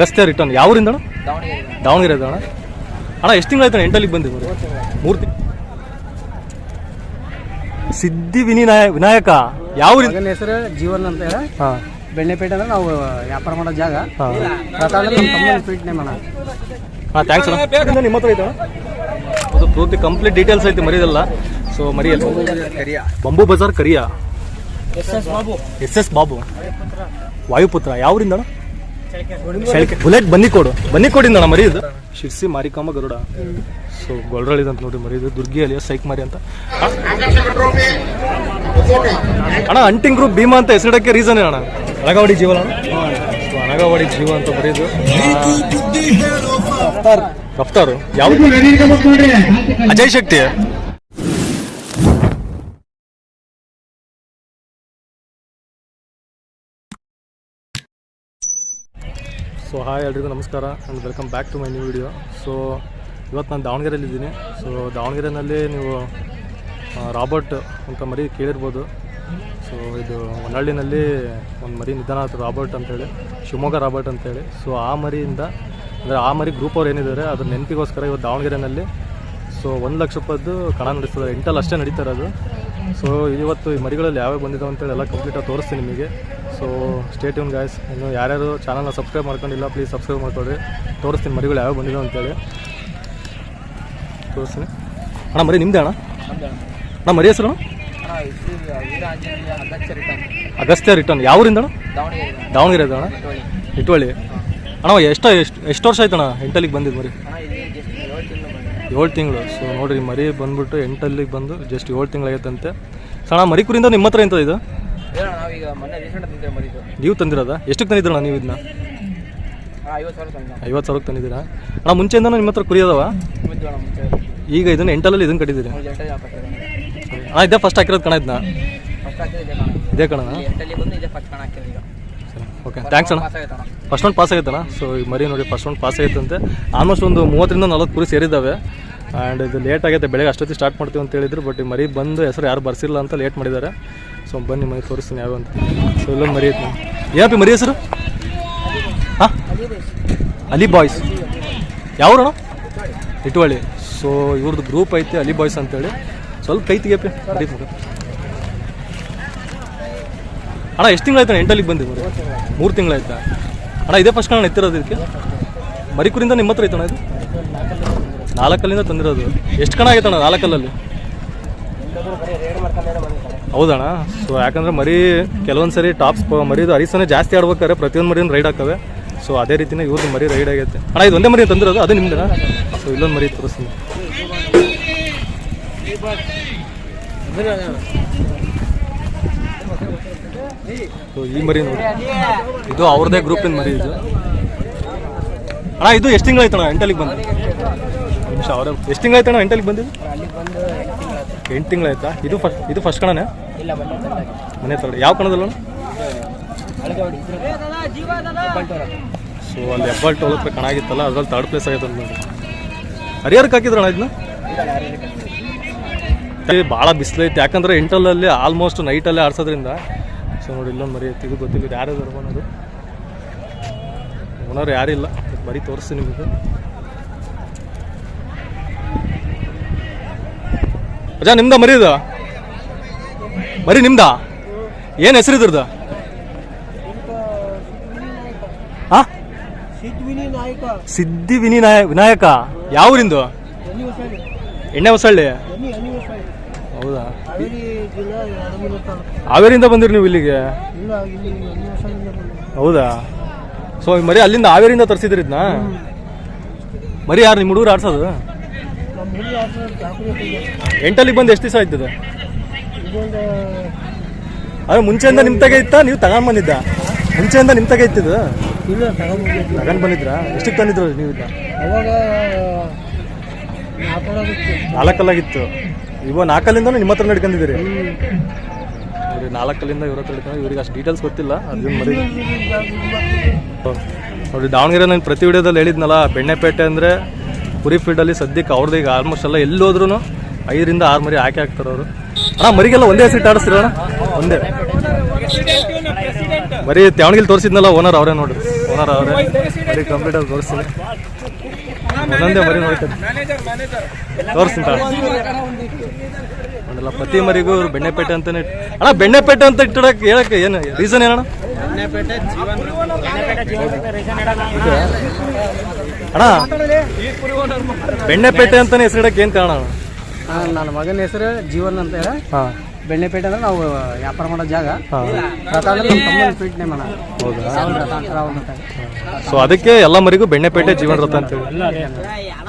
Agastya return ಯಾವ್ರಿಂದ ಅಣ್ಣ? ದಾವಣಗೆರೆ. ಅಣ್ಣ? ಅಣ್ಣ ಎಷ್ಟು ತಿಂಗಳಾಯ್ತು ಎಂಟಲ್ಲಿಗೆ ಬಂದಿ ಮೂರು? ತಿಂಗಳು. ಸಿದ್ಧಿ ವಿನಿನಾಯ ವಿನಾಯಕ ಯಾವ ಹೆಸರು ಜೀವನ್ ಅಂತ ಹೇಳ. ಹಾಂ. ಬೆಣ್ಣೆಪೇಟೆ ಅಂದ್ರೆ ನಾವು ವ್ಯಾಪಾರ ಮಾಡೋ ಜಾಗ. ನೇಮ್ ಅಣ್ಣ. ಹಾಂ ಥ್ಯಾಂಕ್ಸ್ ಅಣ್ಣ. ನಿಮ್ಮ ಹತ್ರ ಐತೆ ಅದು ಪೂರ್ತಿ ಕಂಪ್ಲೀಟ್ ಡೀಟೇಲ್ಸ್ ಐತೆ ಮರಿದಲ್ಲ. ಸೊ ಮರಿಯಲ್ಲ ಕರಿಯಾ. ಬಂಬು ಬಜಾರ್ ಕರಿಯಾ. S S Babu. S S Babu. Vayuputra ಯಾವ್ರಿಂದ ಅಣ್ಣ? ಬುಲೆಟ್ ಬನ್ನಿ ಬನ್ನಿಕೋಡಿಂದ ಅಣ್ಣ ಮರಿ ಇದು. ಶಿರ್ಸಿ ಮಾರಿಕಾಮ ಗರುಡ. ಸೊ ಗೊಲ್ರಳಿದ ಅಂತ ನೋಡಿ ಮರಿ ಇದು. ದುರ್ಗಿ ಅಲಿಯ ಸೈಕ್ ಮಾರಿ ಅಂತ. ಅಣ್ಣ ಅಂಟಿಂಗ್ ಗ್ರೂಪ್ ಭೀಮಾ ಅಂತ ಹೆಸರಿಡಕ್ಕೆ ರೀಸನ್ ಅಣ್ಣ ಅನಗವಾಡಿ ಜೀವ ಅನಗವಾಡಿ ಜೀವ ಅಂತ ಬರೀದು ರಫ್ತಾರು. ಯಾವ್ದು? ಅಜಯ್ ಶಕ್ತಿ ಸೊ ಹಾಯ್ ಎಲ್ರಿಗೂ ನಮಸ್ಕಾರ and welcome back to my new video so ಇವತ್ತು ನಾನು ದಾವಣಗೆರೆಯಲ್ಲಿದ್ದೀನಿ. ಸೊ ದಾವಣಗೆರೆಯಲ್ಲಿ ನೀವು ರಾಬರ್ಟ್ ಅಂತ ಮರಿ ಕೇಳಿರ್ಬೋದು. ಸೊ ಇದು ಹೊನ್ನಳ್ಳಿನಲ್ಲಿ ಒಂದು ಮರಿ ನಿಧಾನ ಆಯ್ತು, ರಾಬರ್ಟ್ ಅಂತೇಳಿ ಶಿವಮೊಗ್ಗ ರಾಬರ್ಟ್ ಅಂತೇಳಿ ಸೊ ಆ ಮರಿಯಿಂದ, ಅಂದರೆ ಆ ಮರಿ ಗ್ರೂಪ್ ಅವ್ರು ಏನಿದ್ದಾರೆ, ಅದ್ರ ನೆನಪಿಗೋಸ್ಕರ ಇವತ್ತು ದಾವಣಗೆರೆಯಲ್ಲಿ ಸೊ ಒಂದು ಲಕ್ಷ ರೂಪಾಯಿದ್ದು ಕಣ ನಡೆಸ್ತಾರೆ ಇಂಟಲ್ ಅಷ್ಟೇ ನಡೀತಾರೆ ಇರೋದು. ಸೊ ಇವತ್ತು ಈ ಮರಿಗಳಲ್ಲಿ ಯಾವ್ಯಾವ ಬಂದಿದ್ದಾವೆ ಅಂತೇಳಿ ಎಲ್ಲ ಕಂಪ್ಲೀಟಾಗಿ ತೋರಿಸ್ತೀನಿ ನಿಮಗೆ. ಸೊ ಸ್ಟೇಟ್ ಯೂನ್ ಗಾಯ್ಸ್ ಇನ್ನು ಯಾರ್ಯಾರು ಚಾನಲ್ನ ಸಬ್ಸ್ಕ್ರೈಬ್ ಮಾಡ್ಕೊಂಡಿಲ್ಲ ಪ್ಲೀಸ್ ಸಬ್ಸ್ಕ್ರೈಬ್ ಮಾಡ್ಕೊಳ್ರಿ ತೋರಿಸ್ತೀನಿ ಮರಿಗಳು ಯಾವ್ಯಾವ ಬಂದಿದ್ದಾವೆ ಅಂತೇಳಿ. ತೋರಿಸ್ತೀನಿ. ಅಣ್ಣ ಮರಿ ನಿಮ್ಮದೇ ಅಣ್ಣ? ಅಣ್ಣ. ಮರಿ ಹೆಸರು ಅಗಸ್ತ್ಯ ರಿಟರ್ನ್ ಯಾವ್ರಿಂದ ಅಣ್ಣ? ದಾವಣಗೆರೆ. ದಾವಣಗೆರೆ ಅಣ್ಣ ಇಟ್ವಳ್ಳಿ. ಅಣ್ಣ ಎಷ್ಟು ಎಷ್ಟು ಎಷ್ಟು ವರ್ಷ ಆಯ್ತಣ್ಣ ಇಂಟಲಿಗೆ ಬಂದಿದ್ದು ಮರಿ ಅಣ್ಣ ಇಲ್ಲಿ ಜಸ್ಟ್ ಏಳು ತಿಂಗಳು ಬಂದಿದೆ ಏಳು ತಿಂಗಳು. ಸೊ ನೋಡ್ರಿ ಮರಿ ಬಂದ್ಬಿಟ್ಟು ಎಂಟಲ್ಲಿಗೆ ಬಂದು ಜಸ್ಟ್ ಏಳು ತಿಂಗಳಾಗೈತಂತೆ. ಸಣ್ಣ ಮರಿ ಕುರಿಂದ ನಿಮ್ಮ ಹತ್ರ ಎಂತ ಇದು? ನೀವು ತಂದಿರೋದಾ? ಎಷ್ಟಕ್ಕೆ ತಂದಿದ್ದೀರಣ್ಣ ನೀವು ಇದನ್ನ? ಐವತ್ತು ಸಾವಿರಕ್ಕೆ ತಂದಿದ್ದೀರಾ? ಅಣ್ಣ ಮುಂಚೆಯಿಂದ ನಿಮ್ಮ ಹತ್ರ ಕುರಿ ಅದಾವ? ಈಗ ಇದನ್ನ ಎಂಟಲ್ಲಿ ಇದನ್ನ ಕಟ್ಟಿದ್ದೀರಿ? ಅಣ್ಣ. ಇದೇ ಫಸ್ಟ್ ಹಾಕಿರೋದು ಕಣ ಇದನ್ನ? ಇದೆ ಕಣ. ಓಕೆ ಥ್ಯಾಂಕ್ಸ್ ಅಣ್ಣ. ಫಸ್ಟ್ ಒಂದು ಪಾಸ್ ಆಗೈತಣ್ಣ? ಸೊ ಈಗ ಮರಿ ನೋಡಿ ಫಸ್ಟ್ ಒಂದು ಪಾಸ್ ಆಗೈತಂತೆ. ಆಲ್ಮೋಸ್ಟ್ ಒಂದು ಮೂವತ್ತರಿಂದ ನಲ್ವತ್ತು ಕುರಿ ಸೇರಿದ್ದಾವೆ. ಆ್ಯಂಡ್ ಇದು ಲೇಟ್ ಆಗೈತೆ, ಬೆಳಗ್ಗೆ ಅಷ್ಟೊತ್ತಿಗೆ ಸ್ಟಾರ್ಟ್ ಮಾಡ್ತೀವಿ ಅಂತ ಹೇಳಿದ್ರು ಬಟ್ ಮರಿ ಬಂದು ಹೆಸರು ಯಾರು ಬರ್ಸಿಲ್ಲ ಅಂತ ಲೇಟ್ ಮಾಡಿದ್ದಾರೆ. ಸೊ ಬನ್ನಿ ಮನೆ ತೋರಿಸ್ತೀನಿ ಯಾವ ಅಂತ. ಸೊ ಇಲ್ಲೊಂದು ಮರಿ ಐತಿ ಏನಪ್ಪ ಮರಿ ಹೆಸರು? ಹಾಂ? ಅಲಿ ಬಾಯ್ಸ್. ಯಾವ್ರಣ ಇಟ್ವಳ್ಳಿ. ಸೊ ಇವ್ರದ್ದು ಗ್ರೂಪ್ ಐತೆ, ಅಲಿ ಬಾಯ್ಸ್ ಅಂತೇಳಿ. ಸ್ವಲ್ಪ ಕೈ ತೆಗಿಯಪ್ಪಿ. ಅಣ್ಣ, ಎಷ್ಟು ತಿಂಗಳಾಯ್ತು ಎಂಟಲ್ಲಿಗೆ ಬಂದಿ ಮರಿ? ಮೂರು ತಿಂಗಳಾಯ್ತಾ? ಅಣ್ಣ, ಇದೇ ಫಸ್ಟ್ ಕಣ ಎತ್ತಿರೋದು ಇದಕ್ಕೆ? ಮರಿ ಕುರಿಂದ ನಿಮ್ಮ ಹತ್ರ ಐತಣ್ಣ ಇದು? ನಾಲ್ಕಲ್ಲಿಂದ ತಂದಿರೋದು. ಎಷ್ಟು ಕಣ ಆಗೈತಣ್ಣ ನಾಲ್ಕಲ್ಲಲ್ಲಿ? ಹೌದಣ್ಣ. ಸೊ ಯಾಕಂದ್ರೆ ಮರಿ ಕೆಲವೊಂದು ಸರಿ ಟಾಪ್ಸ್ ಮರಿದು ಅರಿಸನೆ ಜಾಸ್ತಿ ಆಡ್ಬೇಕಾದ್ರೆ ಪ್ರತಿಯೊಂದು ಮರಿನ ರೈಡ್ ಹಾಕವೆ. ಸೊ ಅದೇ ರೀತಿನೇ ಇವ್ರದ್ದು ಮರಿ ರೈಡ್ ಆಗೈತೆ. ಅಣ್ಣ, ಇದು ಒಂದೇ ಮರಿ ತಂದಿರೋದು, ಅದು ನಿಮ್ದೇನಾ? ಸೊ ಇಲ್ಲೊಂದು ಮರಿ ತೋರಿಸ್ತೀನಿ. ಸೊ ಈ ಮರಿ ನೋಡಿ. ಇದು ಅವ್ರದೇ ಗ್ರೂಪಿನ ಮರಿ ಇದು. ಅಣ್ಣ, ಇದು ಎಷ್ಟು ತಿಂಗಳಾಯ್ತಣ್ಣ ಎಂಟಲ್ಲಿಗೆ ಬಂದು? ನಿಮಿಷ, ಅವರ ಎಷ್ಟು ತಿಂಗಳಾಯ್ತಣ್ಣ ಎಂಟಲ್ಲಿ ಬಂದಿದ್ದು? ಎಂಟು ತಿಂಗಳಾಯ್ತಾ? ಇದು ಫಸ್ಟ್ ಇದು ಫಸ್ಟ್ ಕಣನೇ ಮನೆ ತಗೊಳ್ಳಿ ಯಾವ ಕಣದಲ್ಲ ಸೊ ಅಲ್ಲಿ ಹೆಬ್ಬಾಳ್ ಟೋಲ್ ಹತ್ರ ಕಣ ಅದ್ರಲ್ಲಿ ಥರ್ಡ್ ಪ್ಲೇಸ್ ಆಗಿದೆ ಅಂತ ಹರಿಹರಕ್ಕೆ ಹಾಕಿದ್ರಣ್ಣ ಇದನ್ನ? ಭಾಳ ಬಿಸಿಲೈತೆ ಯಾಕಂದ್ರೆ ಎಂಟಲ್ಲಲ್ಲಿ ಆಲ್ಮೋಸ್ಟ್ ನೈಟಲ್ಲೇ ಆಡ್ಸೋದ್ರಿಂದ. ಸೊ ನೋಡಿ, ಇಲ್ಲೊಂದು ಮರಿ ಐತಿ. ಇದು ಗೊತ್ತಿಲ್ಲ, ಇದು ಯಾರು ಓನರು ಓನರ್ ಯಾರಿಲ್ಲ ಮರಿ ತೋರಿಸ್ತೀನಿ ನಿಮಗೆ. ಅಜ್ಜ ನಿಮ್ದ ಮರಿ ಇದು? ಮರಿ ನಿಮ್ದಾ? ಏನು ಹೆಸರು ಇದ್ರದ್ದು ಹಾ ಸಿದ್ಧಿ ವಿನಿ ವಿನಾಯಕ. ಯಾವ ಊರಿಂದು? ಎಣ್ಣೆ ಹೊಸಳ್ಳಿ. ಹೌದಾ? ಹಾವೇರಿಯಿಂದ ಬಂದಿರಿ ನೀವು ಇಲ್ಲಿಗೆ? ಹೌದಾ? ಸೊ ಮರಿ ಅಲ್ಲಿಂದ ಹಾವೇರಿಂದ ತರಿಸಿದ್ರಿ ಇದನ್ನ ಮರಿ ಯಾರು ನಿಮ್ಮ ಹುಡುಗರು ಆಡ್ಸೋದು? ಎಂಟಲ್ಲಿ ಬಂದು ಎಷ್ಟು ದಿವಸ ಆಯ್ತದ? ಅದೇ ಮುಂಚೆಯಿಂದ ನಿಮ್ಮ ತಗ ಇತ್ತ? ನೀವು ತಗೊಂಡ್ ಬಂದಿದ್ದ? ಮುಂಚೆಯಿಂದ ನಿಮ್ಮ ತಗ ಇತ್ತದ ತಗೊಂಡ್ ಬಂದಿದ್ರಾ? ಎಷ್ಟಕ್ಕೆ ತಂದಿದ್ರು ನೀವು ನಾಲ್ಕಲ್ಲಾಗಿತ್ತು. ಇವಾಗ ನಾಲ್ಕಲ್ಲಿಂದ ನಿಮ್ಮ ಹತ್ರ ನಡ್ಕೊಂಡಿದ್ದೀರಿ ನೋಡಿ ನಾಲ್ಕಲ್ಲಿಂದ ಇವ್ರ ಹತ್ರ ಇವ್ರಿಗೆ ಅಷ್ಟು ಡೀಟೇಲ್ಸ್ ಗೊತ್ತಿಲ್ಲ. ಅದನ್ನ ಮರಿ. ನೋಡಿ, ದಾವಣಗೆರೆ ನಾನು ಪ್ರತಿ ವಿಡಿಯೋದಲ್ಲಿ ಹೇಳಿದ್ನಲ್ಲ, ಬೆಣ್ಣೆಪೇಟೆ ಅಂದರೆ ಕುರಿ ಫೀಲ್ಡಲ್ಲಿ ಸದ್ಯಕ್ಕೆ ಅವ್ರದ್ದು ಈಗ ಆಲ್ಮೋಸ್ಟ್ ಎಲ್ಲ ಎಲ್ಲಿ ಹೋದ್ರೂ ಐದರಿಂದ ಆರು ಮರಿ ಹಾಕಿ ಹಾಕ್ತಾರೆ ಅವರು. ಅಣ್ಣ ಮರಿಗೆಲ್ಲ ಒಂದೇ ಸೀಟ್ ಆಡಿಸ್ತೀರ ಅಣ್ಣ? ಒಂದೇ. ಮರಿ ತ್ಯಾವಣಗಿಲ್ ತೋರಿಸಿದ್ನಲ್ಲ ಓನರ್ ಅವರೇ ನೋಡ್ರಿ. ಓನರ್ ಅವರೇ. ಬರೀ ಕಂಪ್ಲೀಟ್ ಆಗಿ ತೋರಿಸ್ತೀನಿ ಒಂದೊಂದೇ ಮರಿ ನೋಡ್ತಾರೆ. ತೋರಿಸ್ತೀನಿ ಅಲ್ಲ ಪ್ರತಿ ಮರಿಗೂ ಇವ್ರು ಬೆಣ್ಣೆಪೇಟೆ ಅಂತಾನೆ ಅಣ್ಣ ಬೆಣ್ಣೆಪೇಟೆ ಅಂತ ಇಟ್ಟಿಡಕ್ಕೆ ಹೇಳಕ್ಕೆ ಏನು ರೀಸನ್ ಏನಣ್ಣ? ಅಣ್ಣ ಬೆಣ್ಣೆಪೇಟೆ ಅಂತಾನೆ ಹೆಸರಿಡಕ್ಕೆ ಏನ್ ಕಾರಣ? ನನ್ನ ಮಗನ ಹೆಸರು ಜೀವನ್ ಅಂತ ಹೇಳ. ಹಾಂ. ಬೆಣ್ಣೆಪೇಟೆ ಅಂದ್ರೆ ನಾವು ವ್ಯಾಪಾರ ಮಾಡೋ ಜಾಗ. ಹಾಂ. ರಥ ಅಂದ್ರೆ ನಮ್ಮ ತಮ್ಮನ ಫೀಟ್ ನೇಮ್ ಅಣ್ಣ. ಹೌದಾ? ರಾಹುಲ್ ರಥ ಅಂತ ರಾಹುಲ್ ರಥ ಸೊ ಅದಕ್ಕೆ ಎಲ್ಲ ಮರಿಗೂ ಬೆಣ್ಣೆಪೇಟೆ ಜೀವನ ರಥ ಅಂತೇಳಿ.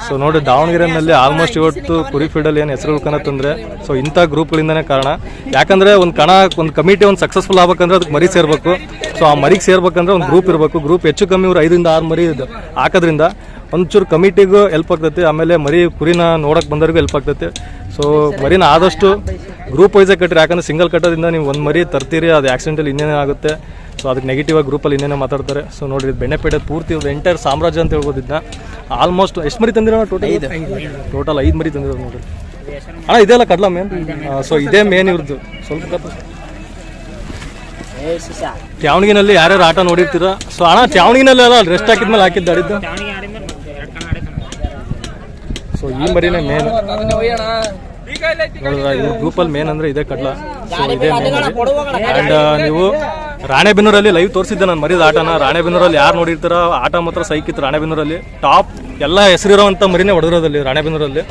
ಸೊ ನೋಡಿ ದಾವಣಗೆರೆನಲ್ಲಿ ಆಲ್ಮೋಸ್ಟ್ ಇವತ್ತು ಕುರಿ ಫೀಲ್ಡಲ್ಲಿ ಏನು ಹೆಸರು ಉಳ್ಕೊಳತ್ತಂದ್ರೆ ಸೊ ಇಂಥ ಗ್ರೂಪ್ಗಳಿಂದನೇ ಕಾರಣ. ಯಾಕಂದ್ರೆ ಒಂದು ಕಣ ಒಂದು ಕಮಿಟಿ ಒಂದು ಸಕ್ಸಸ್ಫುಲ್ ಆಗ್ಬೇಕಂದ್ರೆ ಅದಕ್ಕೆ ಮರಿ ಸೇರ್ಬೇಕು. ಸೊ ಆ ಮರಿಗೆ ಸೇರ್ಬೇಕಂದ್ರೆ ಒಂದು ಗ್ರೂಪ್ ಇರಬೇಕು. ಗ್ರೂಪ್ ಹೆಚ್ಚು ಕಮ್ಮಿ ಇವರು ಐದರಿಂದ ಆರು ಮರಿ ಹಾಕೋದ್ರಿಂದ ಒಂಚೂರು ಕಮಿಟಿಗೂ ಹೆಲ್ಪ್ ಆಗ್ತೈತಿ ಆಮೇಲೆ ಮರಿ ಕುರಿನ ನೋಡಕ್ ಬಂದವ್ರಿಗೂ ಹೆಲ್ಪ್ ಆಗ್ತೈತಿ. ಸೊ ಮರಿನ ಆದಷ್ಟು ಗ್ರೂಪ್ ವೈಸೇ ಕಟ್ಟಿರಿ ಯಾಕಂದ್ರೆ ಸಿಂಗಲ್ ಕಟ್ಟೋದ್ರಿಂದ ನೀವು ಒಂದು ಮರಿ ತರ್ತೀರಿ ಅದು ಆಕ್ಸಿಡೆಂಟಲ್ಲಿ ಇನ್ನೇನೇ ಆಗುತ್ತೆ. ಸೊ ಅದಕ್ಕೆ ನೆಗೆಟಿವ್ ಆಗಿ ಗ್ರೂಪಲ್ಲಿ ಇನ್ನೇನೇ ಮಾತಾಡ್ತಾರೆ. ಸೊ ನೋಡಿ ಇದು ಬೆಣ್ಣೆಪೇಟೆ ಪೂರ್ತಿ ಎಂಟೈರ್ ಸಾಮ್ರಾಜ್ಯ ಅಂತ ಹೇಳ್ಬೋದು ಇದನ್ನ ಆಲ್ಮೋಸ್ಟ್ ಎಷ್ಟು ಮರಿ ತಂದಿರೋ ಟೋಟಲ್ ಟೋಟಲ್ ಐದು ಮರಿ ತಂದಿರೋ ನೋಡಿ ಅಣ್ಣ ಇದೆಲ್ಲ ಕಡಲ ಮೇನ್ ಸೊ ಇದೇ ಮೇನ್ ಇವ್ರದ್ದು ಸ್ವಲ್ಪ ತ್ಯಾವಣಿಗಿನಲ್ಲಿ ಯಾರ್ಯಾರು ಆಟ ನೋಡಿರ್ತೀರಾ? ಸೊ ಅಣ್ಣ ತ್ಯಾವಣಿಗಿನಲ್ಲಿ ಅಲ್ಲ ರೆಸ್ಟ್ ಹಾಕಿದ್ಮೇಲೆ ಹಾಕಿದ್ದು ಆಡಿದ್ದು ಸೊ ಈ ಮರಿನೇ ಮೇನ್ ನೋಡಿದ್ರ ಗ್ರೂಪಲ್ಲಿ ಮೇನ್ ಅಂದ್ರೆ ಇದೇ ಕಡ್ಲ ಸೊ ಇದೇ ಅಂಡ್ ನೀವು ರಾಣೆಬೆನ್ನೂರಲ್ಲಿ ಲೈವ್ ತೋರಿಸಿದ್ದೆ ನಾನು ಮರಿದ ಆಟನ. ರಾಣೆಬೆನ್ನೂರಲ್ಲಿ ಯಾರು ನೋಡಿರ್ತಾರ? ಆಟ ಮಾತ್ರ ಸೈಕಿತ್ತು ರಾಣೆಬೆನ್ನೂರಲ್ಲಿ. ಟಾಪ್ ಎಲ್ಲ ಹೆಸರಿರೋವಂಥ ಮರಿನೇ ಹೊಡೆದಿರೋದಲ್ಲಿ ರಾಣೆಬೆನ್ನೂರಲ್ಲಿ.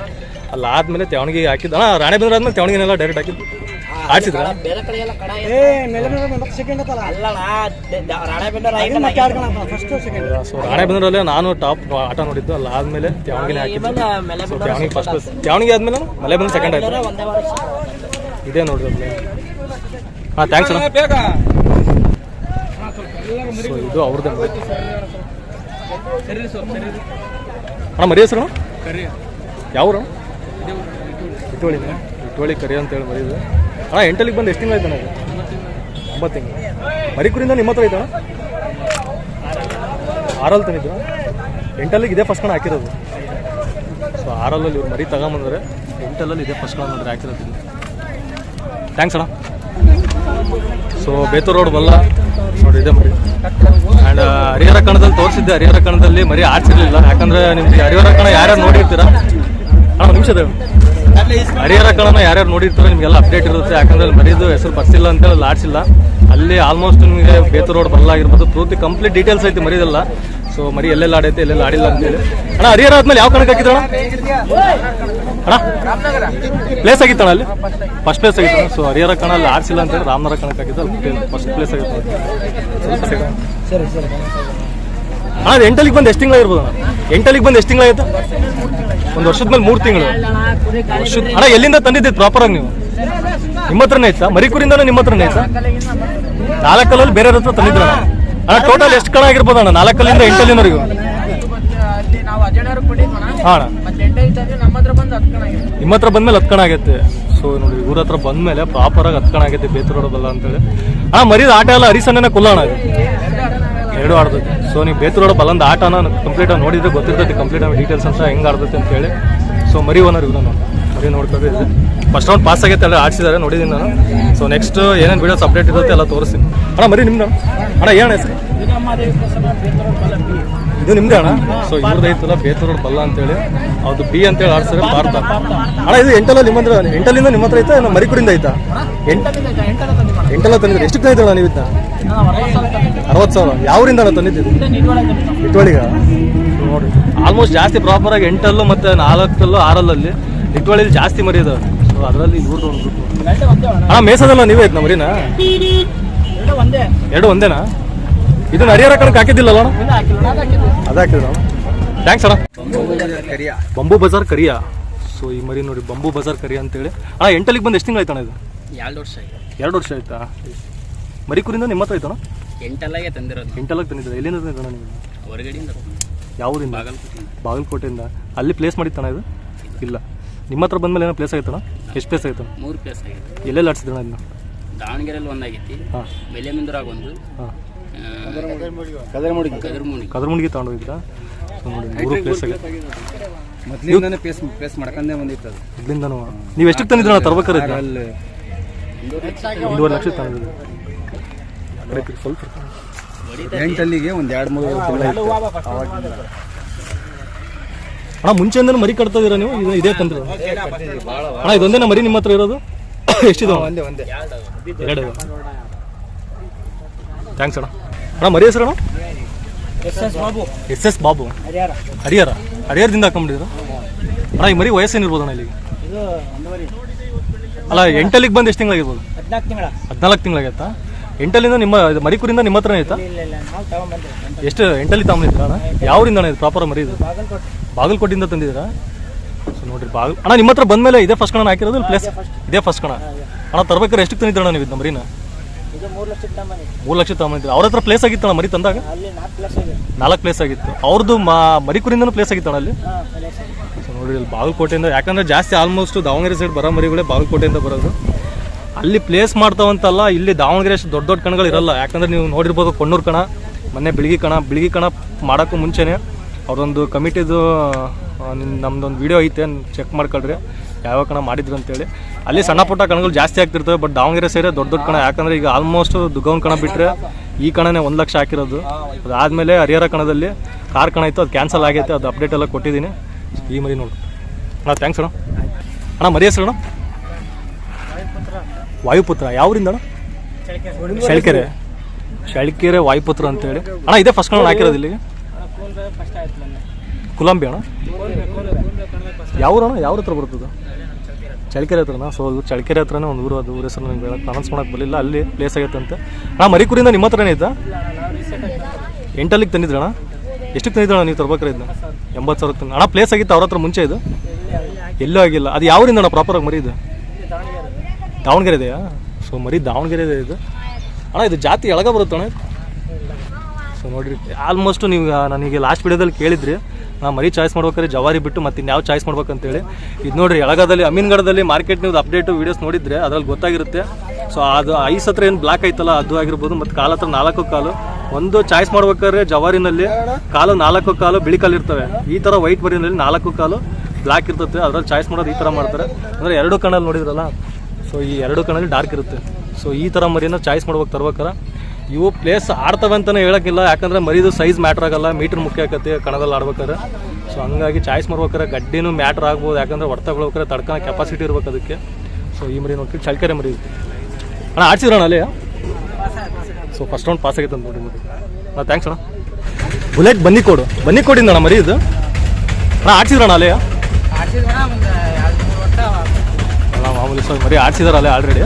ಅಲ್ಲಿ ಆದ್ಮೇಲೆ ಹಾಕಿದ್ದ. ರಾಣೆಬೆನ್ನೂರು ಆದ್ಮೇಲೆ ತೆವಣಿಗೆನೆಲ್ಲ ಡೈರೆಕ್ಟ್ ಹಾಕಿದ್ದು. ಆಡ್ಸಿದ್ರ? ಸೆಕೆಂಡ್ ಫಸ್ಟ್ ಸೆಕೆಂಡ್ ಸೊ ರಾಣೆಬೆನ್ನೂರಲ್ಲಿ ನಾನು ಟಾಪ್ ಆಟ ನೋಡಿದ್ದು ಅಲ್ಲಿ ಆದ್ಮೇಲೆ ತ್ಯಾವಣಿಗೆ ಹಾಕಿದ್ದು. ಸೊ ತ್ಯಾವಣಿಗೆ ಫಸ್ಟ್ ಪ್ಲೇಸ್ ತ್ಯಾವಣಿಗೆ ಆದ್ಮೇಲೆ ಮಲೆ ಬಂದ್ರೆ ಸೆಕೆಂಡ್ ಆಯ್ತು. ಇದೇ ನೋಡ್ರಿ ಹಾಂ ಥ್ಯಾಂಕ್ಸ್ ಅಣ್ಣ. ಸೊ ಇದು ಅವ್ರದ್ದು. ಅಣ್ಣ ಮರಿ ಹೆಸರು ಯಾವ ಊರು ಇಟ್ಟೋಳಿನ ಇಟ್ಟೋಳಿ ಕರಿ ಅಂತ ಹೇಳಿ ಅಣ್ಣ ಎಂಟಲ್ಲಿಗೆ ಬಂದು ಎಷ್ಟು ತಿಂಗಳು ಆಯ್ತು ಒಂಬತ್ತು ತಿಂಗಳು. ಮರಿ ಕುರಿಂದ ನಿಮ್ಮ ಹತ್ರ ಆಯ್ತಾ? ಆರಲ್ಲಿ ತಂದಿದ್ದು ಎಂಟಲ್ಲಿಗೆ ಇದೇ ಫಸ್ಟ್ ಕಣ ಹಾಕಿರೋದು. ಸೊ ಆರಲ್ಲಲ್ಲಿ ಇವ್ರು ಮರಿ ತಗೊಂಬಂದ್ರೆ ಎಂಟಲ್ಲಲ್ಲಿ ಇದೇ ಫಸ್ಟ್ ಕಣ ನೋಡ್ರಿ ಹಾಕಿರೋದು ಥ್ಯಾಂಕ್ಸ್ ಅಣ್ಣ. ಸೊ ಬೇತೂರು ರೋಡ್ ಬಲ್ಲ. ನೋಡಿ, ಇದೆ ಮರಿ. ಆ್ಯಂಡ್ ಹರಿಹರ ಕಣದಲ್ಲಿ ತೋರಿಸಿದ್ದೆ. ಹರಿಹರ ಕಣದಲ್ಲಿ ಮರಿ ಆಡ್ಸಿರ್ಲಿಲ್ಲ ಯಾಕಂದ್ರೆ ನಿಮ್ಗೆ ಹರಿಹರ ಕಣ ಯಾರ್ಯಾರು ನೋಡಿರ್ತೀರಾ? ಅಣ್ಣ, ಒಂದು ನಿಮಿಷ ಹರಿಹರ ಕಣನ ಯಾರ್ಯಾರು ನೋಡಿರ್ತಾರೆ ನಿಮಗೆಲ್ಲ ಅಪ್ಡೇಟ್ ಇರುತ್ತೆ. ಯಾಕಂದ್ರೆ ಮರಿದು ಹೆಸರು ಬರ್ಸಿಲ್ಲ ಅಂತ ಲಾಡ್ಸಿಲ್ಲ ಅಲ್ಲಿ ಆಲ್ಮೋಸ್ಟ್ ನಿಮಗೆ ಬೇತು ರೋಡ್ ಬರಲಾಗಿರ್ಬೋದು ಪೂರ್ತಿ ಕಂಪ್ಲೀಟ್ ಡೀಟೇಲ್ಸ್ ಐತಿ ಮರಿದಲ್ಲ. ಸೊ ಮರಿ ಎಲ್ಲೆಲ್ಲ ಆಡೈತೆ, ಎಲ್ಲೆಲ್ಲ ಆಡಿಲ್ಲ ಅಂತೇಳಿ ಅಣ್ಣ, ಹರಿಹರ ಆದ್ಮೇಲೆ ಯಾವ ಕಣಕ್ಕೆ ಹಾಕಿದ್ರಣ ಅಣ್ಣ ಪ್ಲೇಸ್ ಆಗಿತ್ತಣ ಅಲ್ಲಿ? ಫಸ್ಟ್ ಪ್ಲೇಸ್ ಆಗಿತ್ತು ಸೊ ಹರಿಹರ ಕಣ ಅಲ್ಲಿ ಆಡ್ಸಿಲ್ಲ ಅಂತೇಳಿ ರಾಮನಗರ ಕಣಕ್ಕೆ ಹಾಕಿದ್ದು ಅಲ್ಲಿ ಫಸ್ಟ್ ಪ್ಲೇಸ್ ಆಗಿತ್ತು ಸ್ವಲ್ಪ ಸೆಕೆಂಡ್ ಸರಿ ಸರಿ ಅಣ್ಣ ಅದು ಎಂಟಲ್ಲಿಗೆ ಬಂದು ಎಷ್ಟು ತಿಂಗಳಾಗಿರ್ಬೋದು ಎಂಟಲ್ಲಿಗೆ ಬಂದು ಎಷ್ಟು ತಿಂಗಳಾಯ್ತು ಒಂದು ವರ್ಷದ ಮೇಲೆ ಮೂರು ತಿಂಗಳು. ವರ್ಷದ ಅಣ್ಣ, ಎಲ್ಲಿಂದ ತಂದಿದ್ದೆ ಪ್ರಾಪರ್ ಆಗಿ ನೀವು? ನಿಮ್ಮ ಹತ್ರನೇ ಆಯ್ತಾ ಮರಿಕೂರಿಂದನೂ ನಿಮ್ಮ ಹತ್ರನೇ ಆಯ್ತಾ ನಾಲ್ಕಲ್ಲಲ್ಲಿ ಬೇರೆ ಹತ್ರ ತಂದಿದ್ರ ಅಣ್ಣ? ಟೋಟಲ್ ಎಷ್ಟು ಕಣ ಆಗಿರ್ಬೋದು ಅಣ್ಣ? ನಾಲ್ಕಲ್ಲಿಂದ ಎಂಟಲ್ಲಿನವರೆಗೂ? ಹಾಂ ನಮ್ಮ ಹತ್ರ ಬಂದ್ಮೇಲೆ ಹತ್ಕಣ ಆಗೈತೆ. ಸೊ, ನೋಡಿ, ಊರ ಹತ್ರ ಬಂದ್ಮೇಲೆ ಪ್ರಾಪರ್ ಆಗಿ ಹತ್ಕಣ ಆಗೈತೆ, ಬೇತರೋಡೋದಲ್ಲ ಅಂತೇಳಿ. ಅಣ್ಣ, ಮರಿದ ಆಟ ಎಲ್ಲ ಅರಿಸಣ್ಣನ ಕುಲ್ಲಣ ಎರಡು ಆಡ್ತೈತೆ ಸೊ ನೀವು ಬೇತೂರೋಡ ಬಲಂದ ಕಂಪ್ಲೀಟ್ ಆಗಿ ನೋಡಿದ್ರೆ ಗೊತ್ತಿರ್ತೈತಿ ಕಂಪ್ಲೀಟ್ ಆಗಿ ಡೀಟೇಲ್ಸ್ ಅಂತ ಹೆಂಗೆ ಆಡ್ತೈತೆ ಅಂತ ಹೇಳಿ. ಸೊ ಮರಿ ಓನರ್ ಇವ್ರು ನಾನು ಮರಿ ನೋಡ್ಕೊಂಡಿದ್ದೆ ಫಸ್ಟ್ ರೌಂಡ್ ಪಾಸ್ ಆಗೈತೆ ಎಲ್ಲ ಆಡ್ಸಿದ್ದಾರೆ ನೋಡಿದ್ದೀನಿ ನಾನು. ಸೊ ನೆಕ್ಸ್ಟ್ ಏನೇನು ವೀಡಿಯೋಸ್ ಅಪ್ಡೇಟ್ ಇರುತ್ತೆ ಎಲ್ಲ ತೋರಿಸ್ತೀನಿ. ಅಣ್ಣ, ಮರಿ ನಿಮ್ದು? ಅಣ್ಣ, ಏನು ಹೆಸರು? ಇದು ನಿಮ್ದೇ ಅಣ್ಣ? ಸೊ ಇವ್ರದ್ದು ಐತಲ್ಲ ಬೇತೂರೋಡ್ ಬಲ್ಲ ಅಂತೇಳಿ. ಅದು ಬಿ ಅಂತೇಳಿ ಆಡ್ಸಿದ್ರೆ, ಭಾರತ. ಅಣ್ಣ, ಇದು ಎಂಟಲ್ಲ ನಿಮ್ಮ ಹತ್ರ ಎಂಟಲ್ಲಿಂದ ನಿಮ್ಮ ಹತ್ರ ಐತಾ ಮರಿಕುರಿಂದ ಐತಾ? ಎಂಟ್ ಎಂಟಲ್ಲ ತಂದಿದ್ರೆ ಎಷ್ಟು ತಂದಿದ್ದಲ್ಲ ನೀವು ಇದನ್ನ? ಅರವತ್ತು ಸಾವಿರ. ಯಾವರಿಂದ ತಂದಿದ್ದೀರಿ ತಂದಿದ್ದು ಇಟ್ವಳಿಗ? ನೋಡಿ ಆಲ್ಮೋಸ್ಟ್ ಜಾಸ್ತಿ ಪ್ರಾಪರ್ ಆಗಿ ಎಂಟಲ್ಲೂ ಮತ್ತೆ ನಾಲ್ಕಲ್ಲೂ ಆರಲ್ಲಲ್ಲಿ. ಇಟ್ವಳಿಲಿ ಜಾಸ್ತಿ ಮರಿ ಇದಾವೆ ಸೊ ಅದರಲ್ಲಿ ಇವ್ರದ್ದು ಒಂದು ಗ್ರೂಪ್ ಅಣ್ಣ ಮೇಸದಲ್ಲ ನೀವೇ ಇದ್ನ ಮರಿನಾ? ಒಂದೇ ಎರಡು ಒಂದೇನಾ? ಇದನ್ನ ಹರಿಹರ ಕಣಕ್ಕೆ ಹಾಕಿದ್ದಿಲ್ಲ ಅಣ್ಣ? ಅದ ಹಾಕಿದ್ರು ಥ್ಯಾಂಕ್ಸ್ ಅಣ್ಣ. ಬಂಬು ಬಜಾರ್ ಕರಿಯಾ? ಸೊ ಈ ಮರಿ ನೋಡಿ ಬಂಬು ಬಜಾರ್ ಕರಿಯಾ ಅಂತೇಳಿ. ಅಣ್ಣ ಎಂಟಲ್ಲಿಗೆ ಬಂದು ಎಷ್ಟು ತಿಂಗಳು ಆಯ್ತಣ್ಣ ಇದು? ಎರಡು ವರ್ಷ ಎರಡು ವರ್ಷ ಆಯ್ತಾ? ಮರಿಕೂರಿಂದ ನಿಮ್ಮ ಹತ್ರ ಆಯ್ತಾ ಎಂಟಲ್ಲಾಗೆ ತಂದಿರೋದು. ಎಂಟೆಲ್ಲ ತಂದಿದ್ರು ಎಲ್ಲಿಂದ ನೀವು? ಹೊರಗಡೆಯಿಂದ ಯಾವುದಿಂದ ಬಾಗಲಕೋಟೆ ಬಾಗಲಕೋಟೆಯಿಂದ. ಅಲ್ಲಿ ಪ್ಲೇಸ್ ಮಾಡಿತ್ತಣ್ಣ ಇದು? ಇಲ್ಲ. ನಿಮ್ಮ ಹತ್ರ ಬಂದ್ಮೇಲೆ ಏನೋ ಪ್ಲೇಸ್ ಆಗಿತ್ತಣ ಎಷ್ಟು ಪ್ಲೇಸ್ ಆಗಿತ್ತು ಮೂರು ಪ್ಲೇಸ್ ಆಗಿದೆ ಎಲ್ಲೆಲ್ಲಿ ಆಡ್ಸಿದ್ರಣ ಇದನ್ನ? ದಾವಣಗೆರೆಯಲ್ಲಿ ಒಂದಾಗಿತ್ತು ಹಾಂ. ಬೆಲೆಮಿಂದ್ರಾಗ ಒಂದು. ಹಾಂ. ಕದರ್ಮುಡಿ. ಕದರ್ಮುಂಡಿಗೆ ತಗೊಂಡೋಗಿದ್ರಾ ಸೊ ನೋಡಿ ಮೂರು ಪ್ಲೇಸ್ ಆಗಿದೆ ಮೊದಲಿಂದಾನೆ ಪ್ಲೇಸ್ ಪ್ಲೇಸ್ ಮಾಡ್ಕೊಂಡೇ ಬಂದಿತ್ತು ಅದು. ಇಲ್ಲಿಂದನೂ ನೀವು ಎಷ್ಟಕ್ಕೆ ತಂದಿದ್ರಣ್ಣ ತರ್ಬೇಕಾರೆ? ಅಲ್ಲಿ ಒಂದೂವರೆ ಲಕ್ಷ ಸ್ವಲ್ಪ ಎಂಟಲ್ಲಿಗೆ ಒಂದು ಎರಡು ಮೂರು ತಿಂಗಳು ಅಣ್ಣ ಮುಂಚೆಯಿಂದ ಮರಿ ಕಟ್ತಾ ಇದೀರಾ ನೀವು? ಇದು ಇದೇ ತಂದ್ರೆ ಅಣ್ಣ ಇದೊಂದೇನ ಮರಿ ನಿಮ್ಮ ಹತ್ರ ಇರೋದು? ಎಷ್ಟಿದೆ ಒಂದೇ ಒಂದೇ ಎರಡು. ಥ್ಯಾಂಕ್ಸ್ ಅಣ್ಣ. ಅಣ್ಣ ಮರಿ ಹೆಸರು ಅಣ್ಣ? S S Babu. S S Babu. ಹರಿಯಾರ Harihara. ಹರಿಹರದಿಂದ ಹಾಕೊಂಡಿದ್ರು ಅಣ್ಣ ಈ ಮರಿ ವಯಸ್ಸೇನಿರ್ಬೋದು ಅಣ್ಣ ಇಲ್ಲಿಗೆ? ಅಲ್ಲ ಎಂಟಲ್ಲಿಗೆ ಬಂದು ಎಷ್ಟು ತಿಂಗಳಾಗಿರ್ಬೋದು? ಹದಿನಾಲ್ಕು ತಿಂಗಳ. ಹದಿನಾಲ್ಕು ತಿಂಗಳಾಗೈತಾ? ಎಂಟಲ್ಲಿಂದ ನಿಮ್ಮ ಇದು ಮರಿಕೂರಿಂದ ನಿಮ್ಮ ಹತ್ರನೇ ಆಯ್ತಾ ಇಲ್ಲ ಇಲ್ಲ ನಾವು ತಗೊಂಬಂದ್ರಿ ಎಷ್ಟು ಎಂಟಲ್ಲಿ ತಗೊಂಡಿದ್ದೀರಾ ಅಣ್ಣ? ಯಾವ್ರಿಂದ ಅಣ್ಣ ಇದು ಪ್ರಾಪರ್ ಮರಿ ಇದು? ಬಾಗಲಕೋಟೆ. ಬಾಗಲಕೋಟೆಯಿಂದ ತಂದಿದ್ದೀರಾ? ಸೊ ನೋಡ್ರಿ ಬಾಗಲ್ ಅಣ್ಣ ನಿಮ್ಮ ಹತ್ರ ಬಂದ್ಮೇಲೆ ಇದೇ ಫಸ್ಟ್ ಕಣ ಹಾಕಿರೋದು ಪ್ಲೇಸ್ ಇದೇ ಫಸ್ಟ್ ಕಣ? ಅಣ್ಣ ತರ್ಬೇಕಾದ್ರೆ ಎಷ್ಟು ತಂದಿದ್ದಣ್ಣ ನೀವು ಇದನ್ನ ಮರಿನ? ಇದು ಮೂರು ತಗೊಂಬಂದ್ರಿ ಮೂರು ಲಕ್ಷ ತಗೊಂಡಿದ್ದೀರಾ ಅವ್ರ ಹತ್ರ ಪ್ಲೇಸ್ ಆಗಿತ್ತಣ್ಣ ಮರಿ ತಂದಾಗ? ಅಲ್ಲಿ ನಾಲ್ಕು ಪ್ಲಸ್ ಆಗಿತ್ತು. ಅವ್ರದ್ದು ಮಾ ಮರಿಕೂರಿಂದನೂ ಪ್ಲೇಸ್ ಆಗಿತ್ತಣ್ಣ ಅಲ್ಲಿ? ನೋಡಿ ಇಲ್ಲಿ ಬಾಗಲಕೋಟೆಯಿಂದ, ಯಾಕಂದ್ರೆ ಜಾಸ್ತಿ ಆಲ್ಮೋಸ್ಟ್ ದಾವಣಗೆರೆ ಸೈಡ್ ಬರೋ ಮರಿಗಳೇ ಬಾಗಲಕೋಟೆಯಿಂದ ಬರೋದು. ಅಲ್ಲಿ ಪ್ಲೇಸ್ ಮಾಡ್ತಾವಂತಲ್ಲ, ಇಲ್ಲಿ ದಾವಣಗೆರೆ ಅಷ್ಟು ದೊಡ್ಡ ದೊಡ್ಡ ಕಣಗಳು ಇರಲ್ಲ. ಯಾಕಂದ್ರೆ ನೀವು ನೋಡಿರ್ಬೋದು ಕೊಣ್ಣೂರು ಕಣ, ಮೊನ್ನೆ ಬಿಳಿಗಿ ಕಣ ಬಿಳಿಗಿ ಕಣ ಮಾಡೋಕ್ಕೂ ಮುಂಚೆನೇ ಅವ್ರೊಂದು ಕಮಿಟಿದು ನಮ್ದೊಂದು ವಿಡಿಯೋ ಐತೆ ಚೆಕ್ ಮಾಡ್ಕೊಳ್ರಿ ಯಾವ ಕಣ ಮಾಡಿದ್ರು ಅಂತೇಳಿ. ಅಲ್ಲಿ ಸಣ್ಣ ಪುಟ್ಟ ಕಣಗಳು ಜಾಸ್ತಿ ಆಗ್ತಿರ್ತವೆ ಬಟ್ ದಾವಣಗೆರೆ ಸೇರಿ ದೊಡ್ಡ ದೊಡ್ಡ ಕಣ. ಯಾಕಂದ್ರೆ ಈಗ ಆಲ್ಮೋಸ್ಟ್ ದುಗ್ಗವನ್ ಕಣ ಬಿಟ್ಟರೆ ಈ ಕಣನೇ ಒಂದು ಲಕ್ಷ ಹಾಕಿರೋದು. ಅದಾದಮೇಲೆ ಹರಿಹರ ಕಣದಲ್ಲಿ ಕಾರ್ ಕಣ ಇತ್ತು, ಅದು ಕ್ಯಾನ್ಸಲ್ ಆಗೈತೆ, ಅದು ಅಪ್ಡೇಟ್ ಎಲ್ಲ ಕೊಟ್ಟಿದ್ದೀನಿ. ಈ ಮರಿ ನೋಡು. ಅಣ್ಣ ಥ್ಯಾಂಕ್ಸ್ ಅಣ್ಣ. ಅಣ್ಣ, ಮರಿ ಹೆಸರು ಅಣ್ಣ? ವಾಯುಪುತ್ರ. ಯಾವ್ರಿಂದ ಅಣ್ಣ? ಶಳ್ಕೆರೆ. ಶಳ್ಕೆರೆ ವಾಯುಪುತ್ರ ಅಂತೇಳಿ ಅಣ್ಣ, ಇದೇ ಫಸ್ಟ್ ಕಣ ಹಾಕಿರೋದು ಇಲ್ಲಿಗೆ? ಕುಲಂಬಿ ಅಣ್ಣ? ಯಾವ್ರಣ್ಣ? ಅಣ್ಣ ಯಾವ ಹತ್ರ ಬರ್ತದೆ? ಚಳ್ಕೆರೆ ಹತ್ರನಾ? ಸೊ ಅದು ಚಳಕೆರೆ ಹತ್ರನೇ ಒಂದು ಊರು, ಅದು ಊರ ಹೆಸರು ನನಗೆ ಅನೌನ್ಸ್ ಬರಲಿಲ್ಲ. ಅಲ್ಲಿ ಪ್ಲೇಸ್ ಆಗೈತೆ ಅಂತ. ಅಣ್ಣ ಮರಿಕೂರಿಂದ ನಿಮ್ಮ ಹತ್ರನೇ ಐತಾ ಎಂಟಲ್ಲಿಗೆ ತಂದಿದ್ರಣ್ಣ? ಎಷ್ಟಕ್ಕೆ ತಂದಿದ್ರಣ್ಣ ನೀವು ತರ್ಬೇಕಾರೆ ಇದನ್ನ? ಎಂಬತ್ತು ಸಾವಿರ ತಂದು ಅಣ್ಣ ಪ್ಲೇಸ್ ಆಗಿತ್ತು ಅವ್ರ ಹತ್ರ ಮುಂಚೆ ಇದು? ಎಲ್ಲೂ ಆಗಿಲ್ಲ. ಅದು ಯಾವರಿಂದ ಅಣ್ಣ? ಪ್ರಾಪರಾಗಿ ಮರಿ ಇದು? ದಾವಣಗೆರೆ ಇದೆಯಾ ಸೊ ಮರಿ ದಾವಣಗೆರೆ ಇದೆ. ಇದು ಅಣ್ಣ, ಇದು ಜಾತಿ ಎಳಗ ಬರುತ್ತೆ ಅಣ್ಣ ಸೊ ನೋಡಿರಿ. ಆಲ್ಮೋಸ್ಟ್ ನೀವು ನನಗೆ ಲಾಸ್ಟ್ ವಿಡಿಯೋದಲ್ಲಿ ಕೇಳಿದ್ರಿ. ನಾ ಮರಿ ಚಾಯ್ಸ್ ಮಾಡ್ಬೇಕಾದ್ರೆ ಜವಾರಿ ಬಿಟ್ಟು ಮತ್ತೆ ಇನ್ಯಾವ ಚಾಯ್ಸ್ ಮಾಡ್ಬೇಕಂತೇಳಿ. ಇದು ನೋಡ್ರಿ, ಎಳಗದಲ್ಲಿ, ಅಮೀನ್ಗಡದಲ್ಲಿ ಮಾರ್ಕೆಟ್ ನೀವು ಅಪ್ಡೇಟು ವೀಡಿಯೋಸ್ ನೋಡಿದ್ರೆ ಅದ್ರಲ್ಲಿ ಗೊತ್ತಾಗಿರುತ್ತೆ. ಸೊ ಅದು ಐಸ್ ಹತ್ರ ಏನು ಬ್ಲಾಕ್ ಐತಲ್ಲ, ಅದು ಆಗಿರ್ಬೋದು, ಮತ್ತು ಕಾಲ ಹತ್ರ ನಾಲ್ಕು ಕಾಲು. ಒಂದು ಚಾಯ್ಸ್ ಮಾಡ್ಬೇಕಾದ್ರೆ ಜವಾರಿನಲ್ಲಿ ಕಾಲು ನಾಲ್ಕು ಕಾಲು, ಬಿಳಿ ಕಾಲು ಇರ್ತವೆ. ಈ ಥರ ವೈಟ್ ಬರೀನಲ್ಲಿ ನಾಲ್ಕು ಕಾಲು ಬ್ಲ್ಯಾಕ್ ಇರ್ತದೆ. ಅದರಲ್ಲಿ ಚಾಯ್ಸ್ ಮಾಡೋದು ಈ ಥರ ಮಾಡ್ತಾರೆ. ಅಂದರೆ ಎರಡು ಕಣ್ಣಲ್ಲಿ ನೋಡಿದ್ರಲ್ಲ ಸೊ ಈ ಎರಡು ಕಣ್ಣಲ್ಲಿ ಡಾರ್ಕ್ ಇರುತ್ತೆ. ಸೊ ಈ ಥರ ಮರಿನ ಚಾಯ್ಸ್ ಮಾಡ್ಬೇಕು ತರ್ಬೇಕಾರೆ. ಇವು ಪ್ಲೇಸ್ ಆಡ್ತವೆ ಅಂತಲೇ ಹೇಳೋಕ್ಕಿಲ್ಲ, ಯಾಕಂದರೆ ಮರಿದು ಸೈಜ್ ಮ್ಯಾಟ್ರ್ ಆಗಲ್ಲ ಮೀಟ್ರ್ ಮುಖ್ಯ ಆಕತ್ತೆ ಕಣದಲ್ಲಿ ಆಡ್ಬೇಕಾದ್ರೆ. ಸೊ ಹಂಗಾಗಿ ಚಾಯ್ಸ್ ಮಾಡ್ಬೇಕಾರೆ ಗಡ್ಡಿನೂ ಮ್ಯಾಟ್ರ್ ಆಗ್ಬೋದು, ಯಾಕಂದರೆ ಹೊಡ್ತಗೊಳ್ಬೇಕಾರೆ ತಡ್ಕೊಳ್ಳೋ ಕೆಪಾಸಿಟಿ ಇರ್ಬೇಕು ಅದಕ್ಕೆ. ಸೊ ಈ ಮರಿ ನೋಡ್ತೀವಿ ಚಳ್ಕೆರೆ ಮರಿ. ಇರುತ್ತೆ ಅಣ್ಣ ಆಡ್ಸಿದ್ರಣ್ಣ ಅಲ್ಲಿ ಸೊ ಫಸ್ಟ್ ರೌಂಡ್ ಪಾಸ್ ಆಗೈತೆ ಅಂತ ನೋಡಿ ಮರಿ ಅಣ್ಣ ಥ್ಯಾಂಕ್ಸ್ ಅಣ್ಣ. ಬುಲೆಟ್ ಬನ್ನಿ ಕೊಡು. ಬನ್ನಿ ಕೊಡಿ ಅಣ್ಣ ಮರಿ ಇದು. ಅಣ್ಣ ಆಡ್ಸಿದ್ರಣ್ಣ ಅಲ್ಲಿ ಅಣ್ಣ, ಮಾಮೂಲಿ ಸೊ ಮರಿ ಆಡ್ಸಿದಾರ ಅಲ್ಲೇ ಆಲ್ರೆಡಿ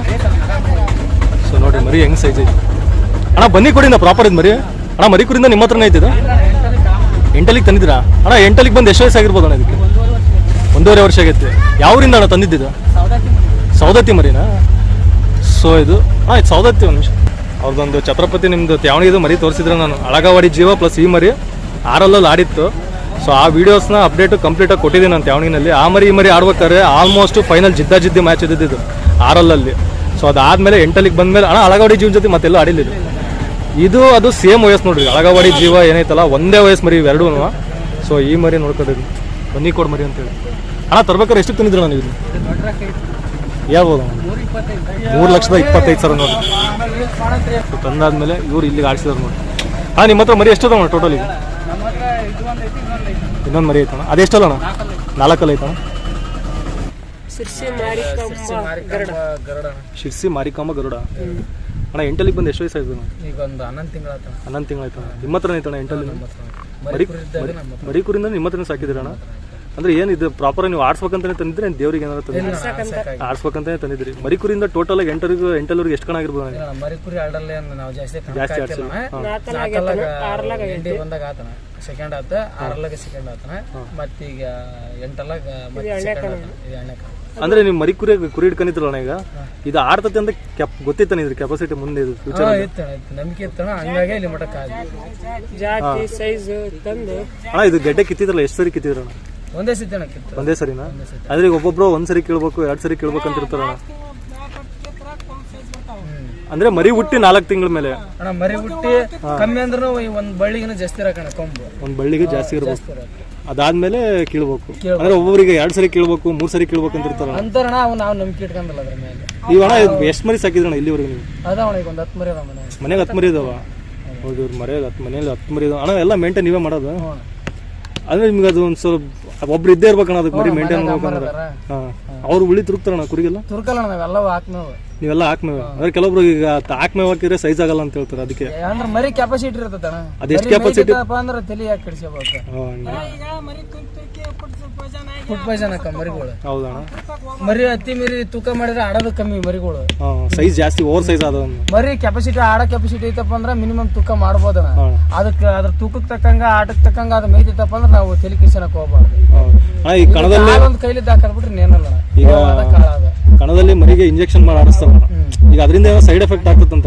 ಸೊ ನೋಡಿ ಮರಿ ಹೆಂಗ್ ಸೈಜ್ ಐತಿ. ಅಣ್ಣ, ಬನ್ನಿ ಕೊಡಿಂದ ಪ್ರಾಪರ್ ಇದು ಮರಿ. ಅಣ್ಣ, ಮರಿ ಕುರಿಂದ ನಿಮ್ಮ ಹತ್ರನೇ ಐತಿದ ಎಂಟಲಿಗೆ ತಂದಿದ್ದೀರಾ? ಅಣ್ಣ ಎಂಟಲಿಗೆ ಬಂದು ಎಷ್ಟು ವಯಸ್ಸು ಆಗಿರ್ಬೋದು ಅಣ್ಣ ಇದಕ್ಕೆ? ಒಂದೂವರೆ ವರ್ಷ ಆಗೈತೆ. ಯಾವ್ರಿಂದ ಅಣ್ಣ ತಂದಿದ್ದಿದ್ದು ಸೌದತ್ತಿ ಮರಿನಾ? ಸೊ ಇದು. ಹಾಂ ಇದು ಸೌದತ್ತಿ ಒಂದು ನಿಮಿಷ. ಅವ್ರದ್ದೊಂದು ಛತ್ರಪತಿ ನಿಮ್ಮದು ತ್ಯಾವಣಿದು ಮರಿ ತೋರಿಸಿದ್ರೆ ನಾನು. ಅಳಗವಾಡಿ ಜೀವ ಪ್ಲಸ್ ಈ ಮರಿ. ಆರಲ್ಲಲ್ಲಿ ಆಡಿತ್ತು. ಸೊ ಆ ವೀಡಿಯೋಸ್ನ ಅಪ್ಡೇಟು ಕಂಪ್ಲೀಟಾಗಿ ಕೊಟ್ಟಿದ್ದೀನಿ ನಾನು ತ್ಯಾವಣಿನಲ್ಲಿ. ಆ ಮರಿ ಈ ಮರಿ ಆಡ್ಬೇಕಾದ್ರೆ ಆಲ್ಮೋಸ್ಟ್ ಫೈನಲ್ ಜಿದ್ದ ಜಿದ್ದಿ ಮ್ಯಾಚ್ ಇದ್ದಿದ್ದು ಆರಲ್ಲಲ್ಲಿ. ಸೊ ಅದಾದಮೇಲೆ ಎಂಟಲಿಗೆ ಬಂದಮೇಲೆ, ಅಣ್ಣ, ಅಳಗವಾಡಿ ಜೀವನ ಜೊತೆ ಮತ್ತೆಲ್ಲ ಆಡಿಲ್ಲ ಇದು. ಅದು ಸೇಮ್ ವಯಸ್ಸು ನೋಡ್ರಿ. ಅಳಗವಾಡಿ ಜೀವ ಏನೈತಲ್ಲ, ಒಂದೇ ವಯಸ್ಸು ಮರಿ, ಇವೆರಡೂ ಸೊ ಈ ಮರಿ ನೋಡ್ಕೋಬೇಕು ಬನ್ನಿ ಕೊಡ್ ಮರಿ ಅಂತೇಳಿ. ಅಣ್ಣ, ತರ್ಬೇಕಾದ್ರೆ ಎಷ್ಟು ತಿಂದಿದ್ರು ನಾನು ಇದು ಹೇಳ್ಬೋದು ಮೂರು ಲಕ್ಷದ ಇಪ್ಪತ್ತೈದು ಸಾವಿರ ನೋಡಿ ತಂದಾದ್ಮೇಲೆ ಇವ್ರು ಇಲ್ಲಿಗೆ ಆಡಿಸಿದ್ರು ನೋಡಿ ಹಾಂ ನಿಮ್ಮ ಹತ್ರ ಮರಿ ಎಷ್ಟು ಅಣ್ಣ ಟೋಟಲ್ ಈಗ? ಇದು ಇನ್ನೊಂದು ಮರಿ ಐತಣ್ಣ. ಅದೆಷ್ಟಲ್ಲ ಅಣ್ಣ? ನಾಲ್ಕಲ್ಲಿ ಐತಣ್ಣ? ಶಿರ್ಸಿ ಮಾರಿಕಾಂಬ ಗರುಡ. ಅಣ್ಣ ಎಂಟಲ್ಲಿಗೆ ಬಂದು ಎಷ್ಟು ವಯಸ್ಸು ಆಯ್ತು ಅಣ್ಣ? ಈಗ ಒಂದು ಹನ್ನೊಂದು ತಿಂಗಳ ಹನ್ನೊಂದು ತಿಂಗಳು ಆಯ್ತಣ್ಣ. ನಿಮ್ಮ ಹತ್ರ ಐತಣ್ಣ ಎಂಟಲ್ಲಿ? ಮರಿ ಮರಿಕೂರಿಂದ ಮರಿ ಕುರಿಂದ ನಿಮ್ಮ ಹತ್ರನೇ ಸಾಕಿದ್ದೀರಣ್ಣ ಅಂದ್ರೆ ಏನು ಇದು ಪ್ರಾಪರ್ ನೀವು ಆಡ್ಸ್ಬೇಕಂತಾನೆ ತಂದಿದ್ರೆ ದೇವ್ರಿಗೆ ಏನಾದ್ರು ತಂದಿದ್ರೆ. ಆಡ್ಸ್ಬೇಕಂತಾನೆ ತಂದಿದ್ರಿ. ಮರಿ ಕುರಿಂದ ಟೋಟಲ್ ಆಗಿ ಎಂಟರಿಗೂ ಎಂಟಲ್ಲೂರಿಗೆ ಎಷ್ಟು ಕಣ ಆಗಿರ್ಬೋದು ಅಣ್ಣ? ಇಲ್ಲ, ಮರಿ ಕುರಿ ಆಡಲ್ಲೇ ನಾವು ಜಾಸ್ತಿ ಜಾಸ್ತಿ. ಆಡ್ಸಿಲ್ಲ. ಬಂದಾಗ ಆತನ ಸೆಕೆಂಡ್ ಆತ ಆರಲ್ಲಾಗ ಸೆಕೆಂಡ್ ಆತನ ಮತ್ತೀಗ ಎಂಟಲ್ಲಾಗ ಮತ್ತೆ ಸೆಕೆಂಡ್ ಆತನ ಎಣ್ಣೆ ಅಂದ್ರೆ ನೀವು ಮರಿ ಕುರಿ ಕುರಿ ಹಿಡ್ಕೊಂಡಿದ್ರಲ್ಲ ಈಗ? ಇದು ಆಡ್ತತೆ ಅಂತ ಕೆಪ್ ಗೊತ್ತಿತ್ತಾನೆ ಇದ್ರ ಕೆಪಾಸಿಟಿ ಮುಂದೆ ಇದು ಫ್ಯೂಚರ್ ನಂಬಿಕೆ ಇತ್ತಣ ಹಂಗಾಗಿ ಇಲ್ಲಿ ಮಠಕ್ಕೆ ಜಾತಿ ಸೈಜ್ ತಂದು. ಅಣ್ಣ ಇದು ಗೆಡ್ಡೆ ಕಿತ್ತಿದ್ರಲ್ಲ ಎಷ್ಟು ಸರಿ ಕಿತ್ತಿದ್ರಣ್ಣ? ಒಂದೇ ಸತಿ ಒಂದೇ ಸರಿನಾ? ಅಂದ್ರೆ ಒಬ್ಬೊಬ್ರು ಒಂದ್ ಸರಿ ಕೇಳ್ಬೇಕು ಎರಡ್ ಸರಿ ಕೇಳ್ಬೇಕು ಅಂತ ಇರ್ತಾರ ಅಂದ್ರೆ ಮರಿ ಹುಟ್ಟಿ ನಾಲ್ಕು ತಿಂಗಳ ಮೇಲೆ. ಅಣ್ಣ ಮರಿ ಹುಟ್ಟಿ ಕಮ್ಮಿ ಅಂದ್ರೂ ಒಂದ್ ಬಳ್ಳಿಗಿನ ಜಾಸ್ತಿ ಇರಕಣ ಕೊಂಬು. ಒಂದ್ ಬಳ್ಳಿಗೆ ಜಾಸ್ತಿ ಇರ್ಬೇಕು. ಅದಾದ್ಮೇಲೆ ಕೀಳ್ಬೇಕು. ಅಂದ್ರೆ ಒಬ್ಬೊಬ್ಬರಿಗೆ ಎರಡ್ ಸರಿ ಕೇಳ್ಬೇಕು ಮೂರ್ ಸರಿ ಕೇಳ್ಬೇಕು ಅಂತ ಇರ್ತಾರ ಅಂತಾರಣ ಅವು ನಾವು ನಂಬಿಕೆ ಇಟ್ಕೊಂಡಲ್ಲ ಅದ್ರ ಮೇಲೆ. ನೀವು ಅಣ್ಣ ಎಷ್ಟು ಮರಿ ಸಾಕಿದ್ರಣ್ಣ ಇಲ್ಲಿವರೆಗೆ ನೀವು? ಅದ ಅಣ್ಣ ಈಗ ಒಂದು ಹತ್ತು ಮರಿ ಅದ ಮನೆ ಮನೆಗೆ ಹತ್ತು ಮರಿ ಇದಾವ ಹೌದು ಇವ್ರ ಮರೆ ಹತ್ತು ಮನೇಲಿ ಹತ್ತು ಮರಿ ಇದಾವ ಅಣ್ಣ ಎಲ್ಲ ಮೇಂಟೈನ್ ನೀವೇ ಮಾಡೋದು? ಅಂದ್ರೆ ನಿಮ್ಗೆ ಅದು ಒಂದು ಸ್ವಲ್ಪ ಒಬ್ರು ಇದ್ದೇ ಇರ್ಬೇಕಣ್ಣ ಅದಕ್ಕೆ ಮರಿ ಮೇಂಟೈನ್ ಮಾಡ್ಬೇಕಂದ್ರೆ ಹಾಂ. ಅವ್ರು ಉಳಿ ತುರುಕ್ತಾರಣ್ಣ ಕುರಿಗೆಲ್ಲ? ತುರ್ಕಲ್ಲ ನಾವೆಲ್ಲವೂ ಹಾಕ್ಮೇವು ನೀವೆಲ್ಲ ಹಾಕ್ಮೇವೆ ಅಂದ್ರೆ ಕೆಲವೊಬ್ರು ಈಗ ಹಾಕ್ಮೇವ್ ಹಾಕಿದ್ರೆ ಸೈಜ್ ಆಗಲ್ಲ ಅಂತ ಹೇಳ್ತಾರೆ ಅದಕ್ಕೆ. ಅಂದ್ರೆ ಮರಿ ಕೆಪಾಸಿಟಿ ಇರ್ತದಣ್ಣ ಅದೆಷ್ಟು ಕೆಪಾಸಿಟಿ ಅಂದ್ರೆ ತಲೆ ಯಾಕೆ ಕಡಿಸ್ಕೋಬೇಕು? ಹಾಂ. ಫುಡ್ ಪಾಯ್ಸನ್ ಅಕ್ಕ ಮರಿಗಳು. ಹೌದಣ್ಣ. ಮರಿ ಅತಿ ಮರಿ ತೂಕ ಮಾಡಿದ್ರೆ ಆಡೋದು ಕಮ್ಮಿ ಮರಿಗಳು. ಸೈಜ್ ಜಾಸ್ತಿ ಓವರ್ ಸೈಜ್ ಆದ ಮರಿ ಕೆಪಾಸಿಟಿ ಆಡೋ ಕೆಪಾಸಿಟಿ ಐತಪ್ಪ ಅಂದ್ರೆ ಮಿನಿಮಮ್ ತೂಕ ಮಾಡ್ಬೋದಣ್ಣ. ಹಾಂ. ಅದಕ್ಕೆ ಅದ್ರ ತೂಕಕ್ಕೆ ತಕ್ಕಂಗ ಆಟಕ್ಕೆ ತಕ್ಕಂಗ ಅದು ಮೇಯ್ತೈತಪ್ಪ ಅಂದ್ರೆ ನಾವು ತಲೆ ಕಿಸನಕ್ಕೆ ಹೋಗ್ಬಾರ್ದು. ಈ ಕಣದಲ್ಲಿ ಒಂದು ಕೈಲಿ ಹಾಕದ್ಬಿಟ್ರೆ ಏನಲ್ಲ ಈಗ ಕಣದಲ್ಲಿ ಮರಿಗೆ ಇಂಜೆಕ್ಷನ್ ಮಾಡಿ ಆಡಿಸ್ತಾವ ಈಗ ಅದರಿಂದ ಏನೋ ಸೈಡ್ ಎಫೆಕ್ಟ್ ಆಗ್ತದಂತ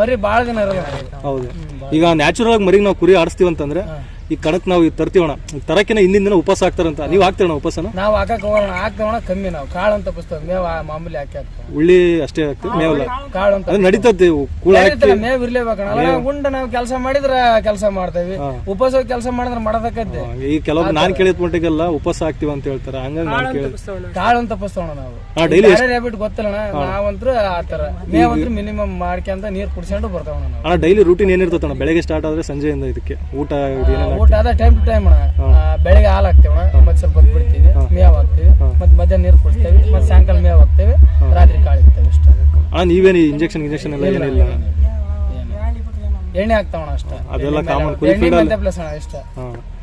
ಮರಿ ಭಾಳ ದಿನ ಇರಲ್ಲ ಹೌದು. ಈಗ ನ್ಯಾಚುರಲ್ ಆಗಿ ಮರಿಗೆ ನಾವು ಕುರಿ ಆಡಿಸ್ತೀವಿ ಅಂತಂದ್ರೆ ಈ ಕಣಕ್ ನಾವು ಈಗ ತರ್ತೀವಣ ತರಕಿನ ಹಿಂದಿನ ದಿನ ಉಪವಾಸ ಹಾಕ್ತಾರಂತ. ನೀವು ಹಾಕ್ತೀರಣ್ಣ ಉಪವಾಸನ? ನಾವು ಹಾಕಕ್ ಹೋಗೋಣ ಹಾಕ್ತವಣ ಕಮ್ಮಿ ನಾವು. ಕಾಳು ಅಂತ ಪುಸ್ತಕ ಮೇವ್ ಆ ಮಾಮೂಲಿ ಹಾಕಿ ಹಾಕ್ತಾವ. ಉಳ್ಳಿ ಅಷ್ಟೇ ಹಾಕ್ತೀವಿ ಮೇವಲ್ಲ ಕಾಳು ಅಂತ ಅದು ನಡೀತದೆ ಕೂಳ ಮೇವ್ ಇರ್ಲೇಬೇಕಣ್ಣ. ಉಂಡ ನಾವು ಕೆಲಸ ಮಾಡಿದ್ರ ಕೆಲಸ ಮಾಡ್ತೇವಿ. ಉಪವಾಸ ಕೆಲಸ ಮಾಡಿದ್ರೆ ಮಾಡೋದಕ್ಕದ್ದೆ ಈ ಕೆಲವೊಬ್ರು ನಾನು ಕೇಳಿದ ಮಟ್ಟಿಗೆಲ್ಲ ಉಪವಾಸ ಹಾಕ್ತೀವಿ ಅಂತ ಹೇಳ್ತಾರೆ. ಹಂಗಾಗಿ ನಾನು ಕೇಳಿ ಕಾಳು ಅಂತ ಪುಸ್ತಕ ನಾವು. ಹಾ ಡೈಲಿ ರೇಬಿಟ್ ಹ್ಯಾಬಿಟ್ ಗೊತ್ತಿಲ್ಲಣ್ಣ. ನಾವಂತ್ರು ಆತರ ಮೇವಂತ್ರು ಮಿನಿಮಮ್ ಮಾಡ್ಕೊಂತ ನೀರ್ ಕುಡ್ಸ್ಕೊಂಡು ಬರ್ತಾವಣ ನಾವು. ಅಣ್ಣ ಡೈಲಿ ರೂಟೀನ್ ಏನಿರ್ತದಣ್ಣ ಬೆಳಗ್ಗೆ ಸ್ಟಾರ್ಟ್ ಆದ್ರೆ ಸಂಜೆಯಿಂದ ಇದಕ್ಕೆ. ಊಟ ಏನಾದ್ರು ಏನೇನು ಊಟ ಅದ ಟೈಮ್ ಟು ಟೈಮ್ ಅಣ್ಣ. ಬೆಳಗ್ಗೆ ಹಾಲು ಹಾಕ್ತೇವಣ ಮತ್ತೆ ಸ್ವಲ್ಪ ಹೊತ್ತು ಬಿಡ್ತೀವಿ ಮೇವ್ ಹಾಕ್ತೀವಿ. ಮತ್ತೆ ಮಧ್ಯಾಹ್ನ ನೀರು ಕುಡಿಸ್ತೇವೆ. ಮತ್ತೆ ಸಾಯಂಕಾಲ ಮೇವ್ ಹಾಕ್ತೇವೆ. ರಾತ್ರಿ ಕಾಳು ಇರ್ತೇವೆ ಇಷ್ಟ ಅಣ್ಣ ನೀವೇನು ಇಂಜೆಕ್ಷನ್ ಇಂಜೆಕ್ಷನ್ ಎಲ್ಲ ಏನಿಲ್ಲ ಎಣ್ಣೆ ಹಾಕ್ತಾವಣ ಅಷ್ಟೇ. ಅದೆಲ್ಲ ಕಾಮನ್ ಕುರಿ ಮೆಂತೆ ಪ್ಲಸ್ ಅಣ್ಣ ಇಷ್ಟ